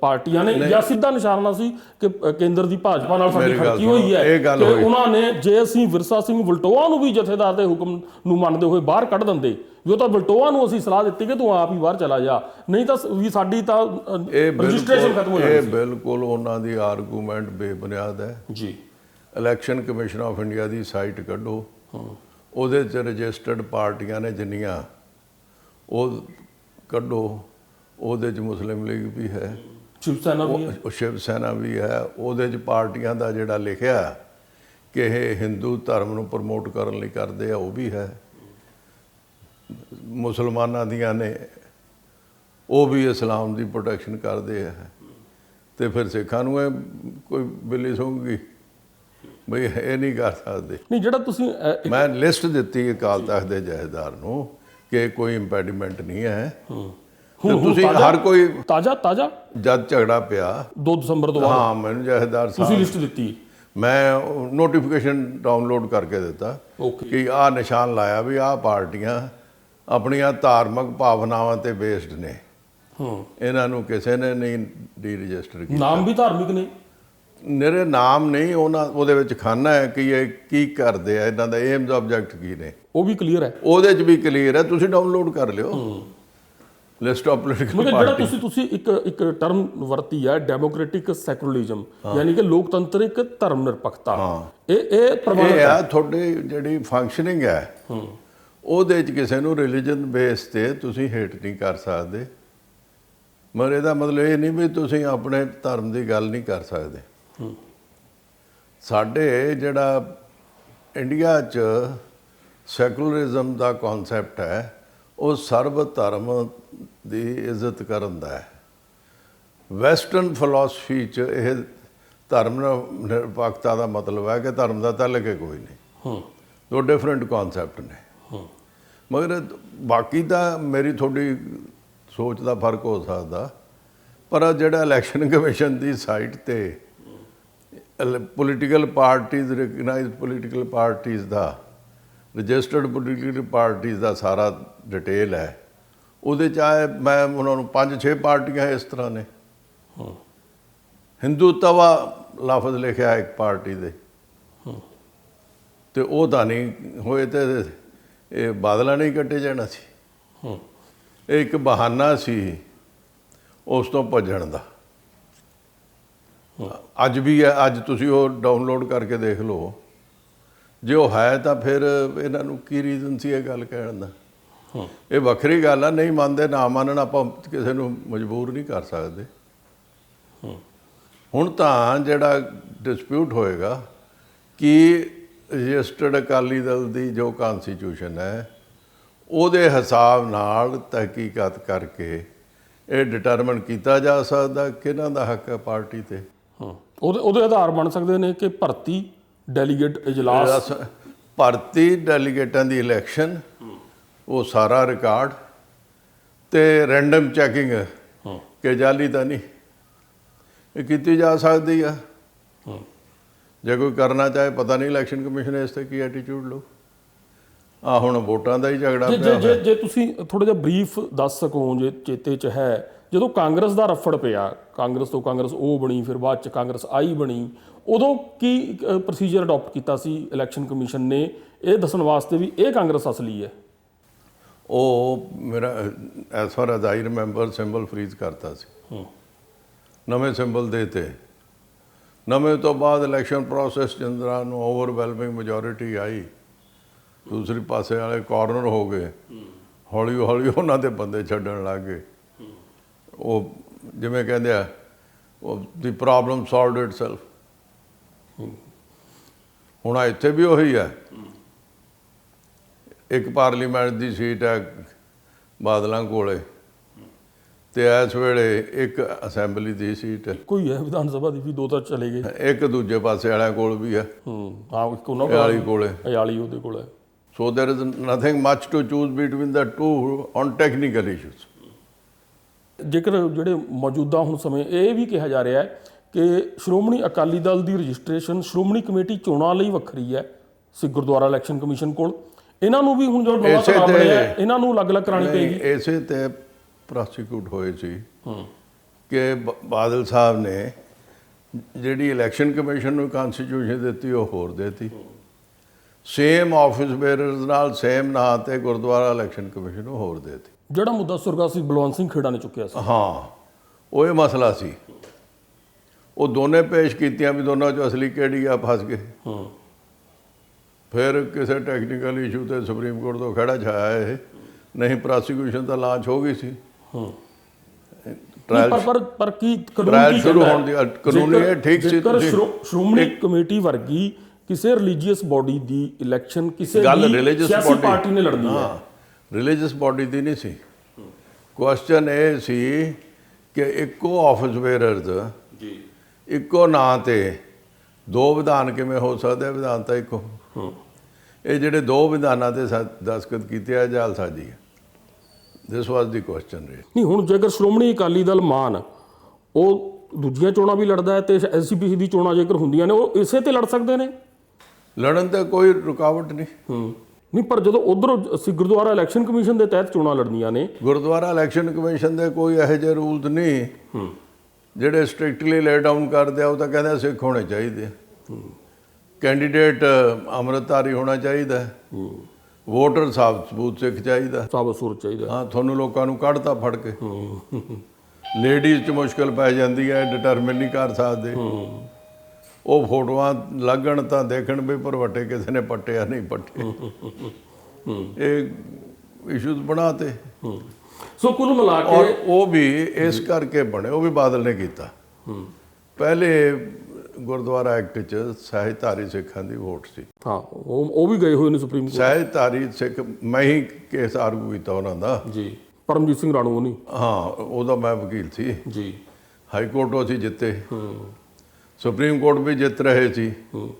ਪਾਰਟੀਆਂ ਨੇ ਜਾਂ ਸਿੱਧਾ ਨਿਸ਼ਾਨਾ ਸੀ ਕਿ ਕੇਂਦਰ ਦੀ ਭਾਜਪਾ ਨਾਲ ਸਾਡੀ ਖੜਕੀ ਹੋਈ ਹੈ ਕਿ। ਉਹਨਾਂ ਨੇ ਜੇ ਅਸੀਂ ਵਿਰਸਾ ਸਿੰਘ ਵਲਟੋਆ ਨੂੰ ਵੀ ਜਥੇਦਾਰ ਦੇ ਹੁਕਮ ਨੂੰ ਮੰਨਦੇ ਹੋਏ ਬਾਹਰ ਕੱਢ ਦਿੰਦੇ ਵੀ ਉਹ ਤਾਂ ਵਲਟੋਆ ਨੂੰ ਅਸੀਂ ਸਲਾਹ ਦਿੱਤੀ ਕਿ ਤੂੰ ਆਪ ਹੀ ਬਾਹਰ ਚਲਾ ਜਾ ਨਹੀਂ ਤਾਂ ਵੀ ਸਾਡੀ ਤਾਂ ਰਜਿਸਟ੍ਰੇਸ਼ਨ ਖਤਮ ਹੋ ਬਿਲਕੁਲ ਇਹ ਜਾਣੀ ਬਿਲਕੁਲ ਉਹਨਾਂ ਦੀ ਆਰਗੂਮੈਂਟ ਬੇਬੁਨਿਆਦ ਹੈ। ਜੀ। ਇਲੈਕਸ਼ਨ ਕਮਿਸ਼ਨ ਆਫ ਇੰਡੀਆ ਦੀ ਸਾਈਟ ਕੱਢੋ। ਉਹਦੇ 'ਚ ਰਜਿਸਟਰਡ ਪਾਰਟੀਆਂ ਨੇ ਜਿੰਨੀਆਂ ਉਹ ਕੱਢੋ। ਉਹਦੇ 'ਚ ਮੁਸਲਿਮ ਲੀਗ ਵੀ ਹੈ। ਸ਼ਿਵ ਸੈਨਾ ਵੀ ਹੈ। ਉਹ ਸ਼ਿਵ ਸੈਨਾ ਵੀ ਹੈ। ਉਹਦੇ 'ਚ ਪਾਰਟੀਆਂ ਦਾ ਜਿਹੜਾ ਲਿਖਿਆ ਕਿ ਇਹ ਹਿੰਦੂ ਧਰਮ ਨੂੰ ਪ੍ਰਮੋਟ ਕਰਨ ਲਈ ਕਰਦੇ ਆ ਉਹ ਵੀ ਹੈ। ਮੁਸਲਮਾਨਾਂ ਦੀਆਂ ਨੇ ਉਹ ਵੀ ਇਸਲਾਮ ਦੀ ਪ੍ਰੋਟੈਕਸ਼ਨ ਕਰਦੇ ਆ। ਤੇ ਫਿਰ ਸਿੱਖਾਂ ਨੂੰ ਇਹ ਕੋਈ ਬਿੱਲੀ ਸੌਂਗੀ? ਬਈ ਇਹ ਨਹੀਂ ਕਰ ਸਕਦੇ। ਨਹੀਂ ਜਿਹੜਾ ਤੁਸੀਂ ਮੈਂ ਲਿਸਟ ਦਿੱਤੀ ਅਕਾਲ ਤਖਤ ਦੇ ਜਹੇਦਾਰ ਨੂੰ ਕਿ ਕੋਈ ਇੰਪੈਡੀਮੈਂਟ ਨਹੀਂ ਹੈ। ਹੁਣ ਤੁਸੀਂ ਹਰ ਕੋਈ ਤਾਜ਼ਾ ਤਾਜ਼ਾ? ਜਦ ਝਗੜਾ ਪਿਆ 2 ਦਸੰਬਰ ਤੋਂ ਬਾਅਦ? ਹਾਂ ਮੈਨੂੰ ਜਹੇਦਾਰ ਤੁਸੀਂ ਸਾਹਿਬ ਲਿਸਟ ਦਿੱਤੀ। ਮੈਂ ਨੋਟੀਫਿਕੇਸ਼ਨ ਡਾਊਨਲੋਡ ਕਰਕੇ ਦਿੱਤਾ ਕਿ ਆਹ ਨਿਸ਼ਾਨ ਲਾਇਆ ਵੀ ਆਹ ਪਾਰਟੀਆਂ ਆਪਣੀਆਂ ਧਾਰਮਿਕ ਭਾਵਨਾਵਾਂ ਤੇ ਬੇਸਡ ਨੇ। ਹੂੰ। ਇਹਨਾਂ ਨੂੰ ਕਿਸੇ ਨੇ ਨਹੀਂ ਡੀ ਰਜਿਸਟਰ ਕੀਤਾ। ਨਾਮ ਵੀ ਧਾਰਮਿਕ ਨੇ? ਮੇਰੇ ਨਾਮ ਨਹੀਂ ਉਹਨਾਂ ਉਹਦੇ ਵਿੱਚ ਖਾਨਾ ਹੈ ਕਿ ਇਹ ਕੀ ਕਰਦੇ ਆ ਇਹਨਾਂ ਦਾ ਏਮਸ ਆਬਜੈਕਟ ਕੀ ਨੇ। ਉਹ ਵੀ ਕਲੀਅਰ ਹੈ। ਉਹਦੇ 'ਚ ਵੀ ਕਲੀਅਰ ਹੈ ਤੁਸੀਂ ਡਾਊਨਲੋਡ ਕਰ ਲਿਓ। ਲਿਸਟ ਆਫ ਪੋਲੀਟੀਕਲ ਮਗਰ ਜਿਹੜਾ ਤੁਸੀਂ ਤੁਸੀਂ ਇੱਕ ਇੱਕ ਟਰਮ ਵਰਤੀ ਹੈ ਡੈਮੋਕ੍ਰੈਟਿਕ ਸੈਕੂਲਰਿਜ਼ਮ ਯਾਨੀ ਕਿ ਲੋਕਤੰਤਰਿਕ ਧਰਮ ਨਿਰਪੱਖਤਾ ਇਹ ਇਹ ਪ੍ਰਮਾਣਿਤ ਇਹ ਹੈ ਆ ਤੁਹਾਡੀ ਜਿਹੜੀ ਫੰਕਸ਼ਨਿੰਗ ਹੈ ਉਹਦੇ 'ਚ ਕਿਸੇ ਨੂੰ ਰਿਲੀਜਨ ਬੇਸ ਤੇ ਤੁਸੀਂ ਹੇਟ ਨਹੀਂ ਕਰ ਸਕਦੇ। ਮਗਰ ਇਹਦਾ ਮਤਲਬ ਇਹ ਨਹੀਂ ਵੀ ਤੁਸੀਂ ਆਪਣੇ ਧਰਮ ਦੀ ਗੱਲ ਨਹੀਂ ਕਰ ਸਕਦੇ। ਸਾਡੇ ਜਿਹੜਾ ਇੰਡੀਆ 'ਚ ਸੈਕੂਲਰਿਜ਼ਮ ਦਾ ਕਨਸੈਪਟ ਹੈ ਉਹ ਸਰਬ ਧਰਮ ਦੀ ਇੱਜ਼ਤ ਕਰਨ ਦਾ ਹੈ। ਵੈਸਟਰਨ ਫਿਲਾਸਫੀ 'ਚ ਇਹ ਧਰਮ ਨਿਰ- ਨਿਰਪੱਖਤਾ ਦਾ ਮਤਲਬ ਹੈ ਕਿ ਧਰਮ ਦਾ ਤਾਲੁਕ ਹੀ ਕੋਈ ਨਹੀਂ। ਹੂੰ। ਦੋ ਡਿਫਰੈਂਟ ਕਨਸੈਪਟ ਨੇ। ਹੂੰ। ਮਗਰ ਬਾਕੀ ਤਾਂ ਮੇਰੀ ਤੁਹਾਡੀ ਸੋਚ ਦਾ ਫ਼ਰਕ ਹੋ ਸਕਦਾ ਪਰ ਜਿਹੜਾ ਇਲੈਕਸ਼ਨ ਕਮਿਸ਼ਨ ਦੀ ਸਾਈਟ ਤੇ ਪੋਲੀਟੀਕਲ ਪਾਰਟੀਆਂ ਰੈਕਗਨਾਈਜ਼ਡ ਪੋਲੀਟੀਕਲ ਪਾਰਟੀਆਂ ਦਾ ਰਜਿਸਟਰਡ ਪੋਲੀਟੀਕਲ ਪਾਰਟੀਆਂ ਦਾ ਸਾਰਾ ਡਿਟੇਲ ਹੈ। ਉਹਦੇ ਚ ਆਏ ਮੈਂ ਉਹਨਾਂ ਨੂੰ ਪੰਜ, ਛੇ ਪਾਰਟੀਆਂ ਇਸ ਤਰ੍ਹਾਂ ਨੇ। ਹੂੰ ਹਿੰਦੂਤਵਾ ਲਫ਼ਜ਼ ਲਿਖਿਆ ਇੱਕ ਪਾਰਟੀ ਦੇ। ਹੂੰ ਤੇ ਉਹ ਤਾਂ ਨਹੀਂ ਹੋਏ ਤੇ ਇਹ ਬਾਦਲਾਂ ਨਹੀਂ ਕੱਟੇ ਜਾਣਾ ਸੀ। ਇਹ ਇੱਕ ਬਹਾਨਾ ਸੀ ਉਸ ਤੋਂ ਭੱਜਣ ਦਾ। ਅੱਜ ਵੀ ਹੈ, ਅੱਜ ਤੁਸੀਂ ਉਹ ਡਾਊਨਲੋਡ ਕਰਕੇ ਦੇਖ ਲਓ। ਜੇ ਉਹ ਹੈ ਤਾਂ ਫਿਰ ਇਹਨਾਂ ਨੂੰ ਕੀ ਰੀਜ਼ਨ ਸੀ ਇਹ ਗੱਲ ਕਹਿਣ ਦਾ? ਇਹ ਵੱਖਰੀ ਗੱਲ ਆ ਨਹੀਂ ਮੰਨਦੇ ਨਾ ਮੰਨਣ ਆਪਾਂ ਕਿਸੇ ਨੂੰ ਮਜਬੂਰ ਨਹੀਂ ਕਰ ਸਕਦੇ। ਹੁਣ ਤਾਂ ਜਿਹੜਾ ਡਿਸਪਿਊਟ ਹੋਏਗਾ ਕਿ ਰਜਿਸਟਰਡ ਅਕਾਲੀ ਦਲ ਦੀ ਜੋ ਕਨਸਟੀਟਿਊਸ਼ਨ ਹੈ ਉਹਦੇ ਹਿਸਾਬ ਨਾਲ ਤਹਿਕੀਕਾਤ ਕਰਕੇ ਇਹ ਡਿਟਰਮਨ ਕੀਤਾ ਜਾ ਸਕਦਾ ਕਿਹਨਾਂ ਦਾ ਹੱਕ ਹੈ ਪਾਰਟੀ ਤੇ? ਹੂੰ। ਉਹਦੇ ਉਹਦੇ ਆਧਾਰ ਬਣ ਸਕਦੇ ਨੇ ਕਿ ਭਰਤੀ ਡੈਲੀਗੇਟ ਇਜਲਾਸ। ਭਰਤੀ ਡੈਲੀਗੇਟਾਂ ਦੀ ਇਲੈਕਸ਼ਨ ਉਹ ਸਾਰਾ ਰਿਕਾਰਡ ਤੇ ਰੈਂਡਮ ਚੈਕਿੰਗ ਹੂੰ। ਕਿ ਜਾਲੀ ਤਾਂ ਨਹੀਂ। ਇਹ ਕੀਤੀ ਜਾ ਸਕਦੀ ਆ। ਹੂੰ। ਜੇ ਕੋਈ ਕਰਨਾ ਚਾਹੇ ਪਤਾ ਨਹੀਂ ਇਲੈਕਸ਼ਨ ਕਮਿਸ਼ਨ ਇਸ ਤੇ ਕੀ ਐਟੀਟਿਊਡ ਲਓ ਆ ਹੁਣ ਵੋਟਾਂ ਦਾ ਹੀ ਝਗੜਾ ਪਿਆ ਜੇ ਜੇ ਤੁਸੀਂ ਥੋੜਾ ਜਿਹਾ ਬਰੀਫ ਦੱਸ ਸਕੋ ਜੇ ਚੇਤੇ ਚ ਹੈ। ਜਦੋਂ ਕਾਂਗਰਸ ਦਾ ਰਫੜ ਪਿਆ ਕਾਂਗਰਸ ਤੋਂ ਕਾਂਗਰਸ ਉਹ ਬਣੀ ਫਿਰ ਬਾਅਦ ਚ ਕਾਂਗਰਸ ਆਈ ਬਣੀ ਉਦੋਂ ਕੀ ਪ੍ਰੋਸੀਜਰ ਅਡਾਪਟ ਕੀਤਾ ਸੀ ਇਲੈਕਸ਼ਨ ਕਮਿਸ਼ਨ ਨੇ? ਇਹ ਦੱਸਣ ਵਾਸਤੇ ਵੀ ਇਹ ਕਾਂਗਰਸ ਅਸਲੀ ਹੈ। ਉਹ ਮੇਰਾ as far as I remember symbol freeze ਕਰਤਾ ਸੀ। ਨਵੇਂ ਸਿੰਬਲ ਦੇਤੇ। ਨਵੇਂ ਤੋਂ ਬਾਅਦ ਇਲੈਕਸ਼ਨ ਪ੍ਰੋਸੈਸ ਚੰਦਰਾ ਨੂੰ ਓਵਰਵੈਲਮਿੰਗ ਮੈਜੋਰਿਟੀ ਆਈ। ਦੂਸਰੀ ਪਾਸੇ ਵਾਲੇ ਕਾਰਨਰ ਹੋ ਗਏ। ਹੌਲੀ ਹੌਲੀ ਉਹਨਾਂ ਦੇ ਬੰਦੇ ਛੱਡਣ ਲੱਗ ਗਏ। ਉਹ ਜਿਵੇਂ ਕਹਿੰਦੇ ਆ ਉਹ ਦੀ ਪ੍ਰੋਬਲਮ ਸੋਲਵਡ ਇਟਸੈਲਫ ਹੁਣ ਇੱਥੇ ਵੀ ਉਹੀ ਹੈ। ਇੱਕ ਪਾਰਲੀਮੈਂਟ ਦੀ ਸੀਟ ਹੈ ਬਾਦਲਾਂ ਕੋਲੇ। ਤੇ ਇਸ ਵੇਲੇ ਇੱਕ ਅਸੈਂਬਲੀ ਦੀ ਸੀਟ ਹੈ। ਕੋਈ ਹੈ ਵਿਧਾਨ ਸਭਾ ਦੀ ਵੀ ਦੋ ਤਾਂ ਚਲੇ ਗਏ। ਇੱਕ ਦੂਜੇ ਪਾਸੇ ਵਾਲਿਆਂ ਕੋਲ ਵੀ ਹੈ। ਹੂੰ ਹਾਂ ਇੱਕ ਉਹਨਾਂ ਅਯਾਲੀ ਕੋਲੇ। ਅਯਾਲੀ ਉਹਦੇ ਕੋਲ ਹੈ। ਸੋ there is nothing much to choose between the two on technical issues ਜੇਕਰ ਜਿਹੜੇ ਮੌਜੂਦਾ ਹੁਣ ਸਮੇਂ ਇਹ ਵੀ ਕਿਹਾ ਜਾ ਰਿਹਾ ਹੈ ਕਿ ਸ਼੍ਰੋਮਣੀ ਅਕਾਲੀ ਦਲ ਦੀ ਰਜਿਸਟ੍ਰੇਸ਼ਨ ਸ਼੍ਰੋਮਣੀ ਕਮੇਟੀ ਚੋਣਾਂ ਲਈ ਵੱਖਰੀ ਹੈ ਸਿੱਖ ਗੁਰਦੁਆਰਾ ਇਲੈਕਸ਼ਨ ਕਮਿਸ਼ਨ ਕੋਲ। ਇਹਨਾਂ ਨੂੰ ਵੀ ਹੁਣ ਜੋ ਨਵਾਂ ਇਸੇ ਤੇ- ਬਣਿਆ ਹੈ, ਇਹਨਾਂ ਨੂੰ ਅਲੱਗ-ਅਲੱਗ ਕਰਾਣੀ ਪਏਗੀ ਨਹੀਂ, ਇਸੇ ਤੇ ਪ੍ਰੋਸੀਕਿਊਟ ਹੋਏ ਸੀ ਕਿ ਬ- ਬਾਦਲ ਸਾਹਿਬ ਨੇ ਜਿਹੜੀ ਇਲੈਕਸ਼ਨ ਕਮਿਸ਼ਨ ਨੂੰ ਕਨਸਟੀਟਿਊਸ਼ਨ ਦਿੱਤੀ ਉਹ ਹੋਰ ਦੇਤੀ। ਸੇਮ ਆਫਿਸ ਬੇਅਰਰਸ ਨਾਲ ਸੇਮ ਨਾਂ ਤੇ ਗੁਰਦੁਆਰਾ ਇਲੈਕਸ਼ਨ ਕਮਿਸ਼ਨ ਨੂੰ ਹੋਰ ਦੇਤੀ। ਜਿਹੜਾ ਮੁੱਦਾ ਸੁਰਗਾਸੀ ਬਲਵੰਤ ਸਿੰਘ ਖੇੜਾ ਨੇ ਚੁੱਕਿਆ ਸੀ। ਹਾਂ ਉਹ ਇਹ ਮਸਲਾ ਸੀ। ਉਹ ਦੋਨੇ ਪੇਸ਼ ਕੀਤੀਆਂ ਵੀ ਦੋਨਾਂ ਚੋਂ ਅਸਲੀ ਕਿਹੜੀ ਆ ਫਸ ਗਏ। ਹੂੰ। ਫਿਰ ਕਿਸੇ ਟੈਕਨੀਕਲ ਇਸ਼ੂ ਤੇ ਸੁਪਰੀਮ ਕੋਰਟ ਤੋਂ ਖੜਾ ਛਾਇਆ ਇਹ। ਨਹੀਂ ਪ੍ਰੋਸੀਕਿਊਸ਼ਨ ਤਾਂ ਲਾਂਚ ਹੋ ਗਈ ਸੀ। ਹੂੰ। ਪਰ ਪਰ ਪਰ ਕੀ ਕਾਨੂੰਨ ਕੀ ਸ਼ੁਰੂ ਹੋਣ ਦੀ-? ਕਾਨੂੰਨੀ ਇਹ ਠੀਕ ਸੀ ਸ਼੍ਰੋਮਣੀ ਕਮੇਟੀ ਵਰਗੀ ਕਿਸੇ ਰਿਲੀਜੀਅਸ ਬਾਡੀ ਦੀ ਇਲੈਕਸ਼ਨ ਕਿਸੇ ਗੱਲ ਰਿਲੀਜੀਅਸ ਪਾਰਟੀ ਨੇ ਲੜਨੀ ਹੈ। ਰਿਲੀਜੀਅਸ ਬਾਡੀ ਦੀ ਨਹੀਂ ਸੀ। ਕੁਐਸਚਨ ਇਹ ਸੀ ਕਿ ਇੱਕੋ ਆਫਿਸ ਬੇਅਰਰਸ ਜੀ। ਇੱਕੋ ਨਾਂ ਤੇ ਦੋ ਵਿਧਾਨ ਕਿਵੇਂ ਹੋ ਸਕਦੇ? ਵਿਧਾਨ ਤਾਂ ਇੱਕੋ। ਇਹ ਜਿਹੜੇ ਦੋ ਵਿਧਾਨਾਂ ਤੇ ਦਸਤਖਤ ਕੀਤੇ ਆ ਜਾਲਸਾਜੀ ਹੈ ਦਿਸ ਵਾਸ ਦੀ ਕੁਐਸਚਨ ਰੇ ਨਹੀਂ ਹੁਣ ਜੇਕਰ ਸ਼੍ਰੋਮਣੀ ਅਕਾਲੀ ਦਲ ਮਾਨ ਉਹ ਦੂਜੀਆਂ ਚੋਣਾਂ ਵੀ ਲੜਦਾ ਹੈ ਤੇ ਐਸਜੀਪੀਸੀ ਦੀ ਚੋਣਾਂ ਜੇਕਰ ਹੁੰਦੀਆਂ ਨੇ ਉਹ ਇਸੇ ਤੇ ਲੜ ਸਕਦੇ ਨੇ? ਲੜਨ ਤੇ ਕੋਈ ਰੁਕਾਵਟ ਨਹੀਂ। ਹੂੰ। ਨਹੀਂ ਪਰ ਜਦੋਂ ਉਧਰ ਅਸੀਂ ਗੁਰਦੁਆਰਾ ਇਲੈਕਸ਼ਨ ਕਮਿਸ਼ਨ ਦੇ ਤਹਿਤ ਚੋਣਾਂ ਲੜਨੀਆਂ ਨੇ ਗੁਰਦੁਆਰਾ ਇਲੈਕਸ਼ਨ ਕਮਿਸ਼ਨ ਦੇ ਕੋਈ ਇਹੋ ਜਿਹੇ ਰੂਲਸ ਨਹੀਂ। ਹੂੰ। ਜਿਹੜੇ ਸਟ੍ਰਿਕਟਲੀ ਲੇ ਡਾਊਨ ਕਰਦੇ ਆ ਉਹ ਤਾਂ ਕਹਿੰਦੇ ਸਿੱਖ ਹੋਣੇ ਚਾਹੀਦੇ ਆ। ਕੈਂਡੀਡੇਟ ਅੰਮ੍ਰਿਤਧਾਰੀ ਹੋਣਾ ਚਾਹੀਦਾ ਵੋਟਰ ਸਾਫ਼ ਸਬੂਤ ਸਿੱਖ ਚਾਹੀਦਾ ਸਾਬਤ ਸੂਰਤ ਚਾਹੀਦਾ ਹਾਂ। ਤੁਹਾਨੂੰ ਲੋਕਾਂ ਨੂੰ ਕੱਢਤਾ ਫੜ ਕੇ। ਲੇਡੀਜ਼ 'ਚ ਮੁਸ਼ਕਲ ਪੈ ਜਾਂਦੀ ਹੈ ਡਿਟਰਮਿਨ ਨਹੀਂ ਕਰ ਸਕਦੇ। ਉਹ ਫੋਟੋਆਂ ਲੱਗਣ ਤਾਂ ਦੇਖਣ ਵੀ ਭਰਵੱਟੇ ਕਿਸੇ ਨੇ ਪੱਟਿਆ ਨਹੀਂ ਪੱਟੇ। ਇਹ ਇਸ਼ੂਜ਼ ਬਣਾਤੇ। ਸੋ ਕੁੱਲ ਮਿਲਾ ਕੇ ਉਹ ਵੀ ਇਸ ਕਰਕੇ ਬਣੇ ਉਹ ਵੀ ਬਾਦਲ ਨੇ ਕੀਤਾ। ਪਹਿਲੇ ਗੁਰਦੁਆਰਾ ਐਕਟ 'ਚ ਸਹਿਜਧਾਰੀ ਸਿੱਖਾਂ ਦੀ ਵੋਟ ਸੀ। ਹਾਂ ਉਹ ਉਹ ਵੀ ਗਏ ਹੋਏ ਨੇ ਸੁਪਰੀਮ ਕੋਰਟ। ਸਹਿਜਧਾਰੀ ਸਿੱਖ ਮੈਂ ਹੀ ਕੇਸ ਆਰਗੂ ਕੀਤਾ ਉਹਨਾਂ ਦਾ। ਜੀ ਪਰਮਜੀਤ ਸਿੰਘ ਰਾਣੂ ਨਹੀਂ ਹਾਂ ਉਹਦਾ ਮੈਂ ਵਕੀਲ ਸੀ। ਜੀ। ਹਾਈ ਕੋਰਟ ਉਹ ਅਸੀਂ ਜਿੱਤੇ। ਹੂੰ। ਸੁਪਰੀਮ ਕੋਰਟ ਵੀ ਜਿੱਤ ਰਹੇ ਸੀ। ਹੂੰ।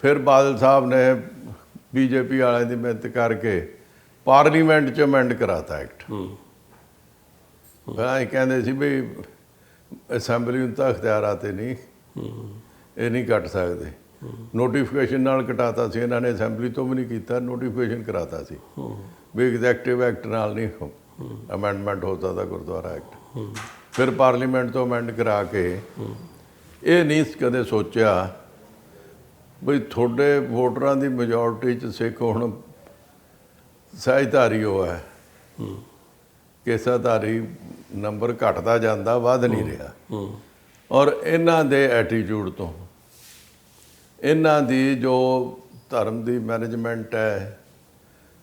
ਫਿਰ ਬਾਦਲ ਸਾਹਿਬ ਨੇ ਬੀਜੇਪੀ ਵਾਲਿਆਂ ਦੀ ਮਿਹਨਤ ਕਰਕੇ ਪਾਰਲੀਮੈਂਟ 'ਚ ਅਮੈਂਡ ਕਰਾਤਾ ਐਕਟ। ਹੂੰ। ਇਹ ਕਹਿੰਦੇ ਸੀ ਵੀ ਅਸੈਂਬਲੀ ਨੂੰ ਤਾਂ ਅਖਤਿਆਰਾਂ ਤੇ ਨਹੀਂ। ਇਹ ਨਹੀਂ ਕੱਟ ਸਕਦੇ। ਨੋਟੀਫਿਕੇਸ਼ਨ ਨਾਲ ਕਟਾਤਾ ਸੀ, ਇਹਨਾਂ ਨੇ ਅਸੈਂਬਲੀ ਤੋਂ ਵੀ ਨਹੀਂ ਕੀਤਾ ਨੋਟੀਫਿਕੇਸ਼ਨ ਕਰਾਤਾ ਸੀ। ਵੀ ਐਗਜ਼ੈਕਟਿਵ ਐਕਟ ਨਾਲ ਨਹੀਂ ਅਮੈਂਡਮੈਂਟ ਹੋ ਸਕਦਾ ਗੁਰਦੁਆਰਾ ਐਕਟ ਫਿਰ ਪਾਰਲੀਮੈਂਟ ਤੋਂ ਅਮੈਂਡ ਕਰਾ ਕੇ ਇਹ ਨਹੀਂ ਕਦੇ ਸੋਚਿਆ ਵੀ ਤੁਹਾਡੇ ਵੋਟਰਾਂ ਦੀ ਮੈਜੋਰਟੀ ਚ ਸਿੱਖ ਹੁਣ ਸਹਿਜਧਾਰੀ ਹੋ ਹੈ। ਕੇਸਾਧਾਰੀ ਨੰਬਰ ਘਟਦਾ ਜਾਂਦਾ, ਵੱਧ ਨਹੀਂ ਰਿਹਾ। ਔਰ ਇਹਨਾਂ ਦੇ ਐਟੀਟਿਊਡ ਤੋਂ। ਇਹਨਾਂ ਦੀ ਜੋ ਧਰਮ ਦੀ ਮੈਨੇਜਮੈਂਟ ਹੈ,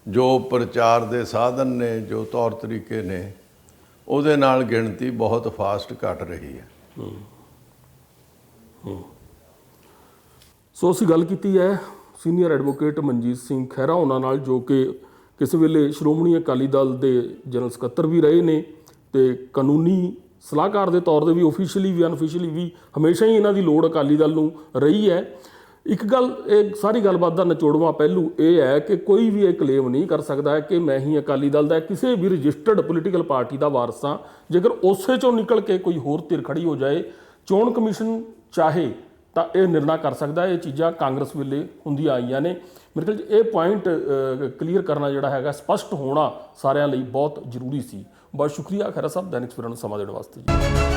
ਜੋ ਪ੍ਰਚਾਰ ਦੇ ਸਾਧਨ ਨੇ, ਜੋ ਤੌਰ ਤਰੀਕੇ ਨੇ, ਉਹਦੇ ਨਾਲ ਗਿਣਤੀ ਬਹੁਤ ਫਾਸਟ ਘਟ ਰਹੀ ਹੈ। ਸੋ ਅਸੀਂ ਗੱਲ ਕੀਤੀ ਹੈ ਸੀਨੀਅਰ ਐਡਵੋਕੇਟ ਮਨਜੀਤ ਸਿੰਘ ਖਹਿਰਾ, ਉਹਨਾਂ ਨਾਲ ਜੋ ਕਿ ਕਿਸੇ ਵੇਲੇ ਸ਼੍ਰੋਮਣੀ ਅਕਾਲੀ ਦਲ ਦੇ ਜਨਰਲ ਸਕੱਤਰ ਵੀ ਰਹੇ ਨੇ ਤੇ ਕਾਨੂੰਨੀ ਸਲਾਹਕਾਰ ਦੇ ਤੌਰ ਤੇ ਵੀ ਆਫੀਸ਼ੀਅਲੀ ਵੀ ਅਨਅਫੀਸ਼ੀਅਲੀ ਵੀ ਹਮੇਸ਼ਾ ਹੀ ਇਹਨਾਂ ਦੀ ਲੋੜ ਅਕਾਲੀ ਦਲ ਨੂੰ ਰਹੀ ਹੈ। ਇੱਕ ਗੱਲ, ਇਹ ਸਾਰੀ ਗੱਲਬਾਤ ਦਾ ਨਿਚੋੜਵਾਂ ਪਹਿਲੂ ਇਹ ਹੈ ਕਿ ਕੋਈ ਵੀ ਇਹ ਕਲੇਮ ਨਹੀਂ ਕਰ ਸਕਦਾ ਕਿ ਮੈਂ ਹੀ ਅਕਾਲੀ ਦਲ ਦਾ, ਕਿਸੇ ਵੀ ਰਜਿਸਟਰਡ ਪੋਲੀਟੀਕਲ ਪਾਰਟੀ ਦਾ ਵਾਰਸ ਹਾਂ। ਜੇਕਰ ਉਸੇ ਚੋਂ ਨਿਕਲ ਕੇ ਕੋਈ ਹੋਰ ਧਿਰ ਖੜੀ ਹੋ ਜਾਏ, ਚੋਣ ਕਮਿਸ਼ਨ ਚਾਹੇ ਤਾਂ ਇਹ ਨਿਰਣਾ ਕਰ ਸਕਦਾ। ਇਹ ਚੀਜ਼ਾਂ ਕਾਂਗਰਸ ਵੇਲੇ ਹੁੰਦੀਆਂ ਆਈਆਂ ਨੇ। ਮੇਰੇ ਖਿਆਲ 'ਚ ਇਹ ਪੁਆਇੰਟ ਕਲੀਅਰ ਕਰਨਾ ਜਿਹੜਾ ਹੈਗਾ, ਸਪਸ਼ਟ ਹੋਣਾ ਸਾਰਿਆਂ ਲਈ ਬਹੁਤ ਜ਼ਰੂਰੀ ਸੀ। ਬਹੁਤ ਸ਼ੁਕਰੀਆ ਖੈਰਾ ਸਾਹਿਬ ਦੈਨਿਕ ਸਵੇਰਾ ਨੂੰ ਸਮਾਂ ਦੇਣ ਵਾਸਤੇ ਜੀ।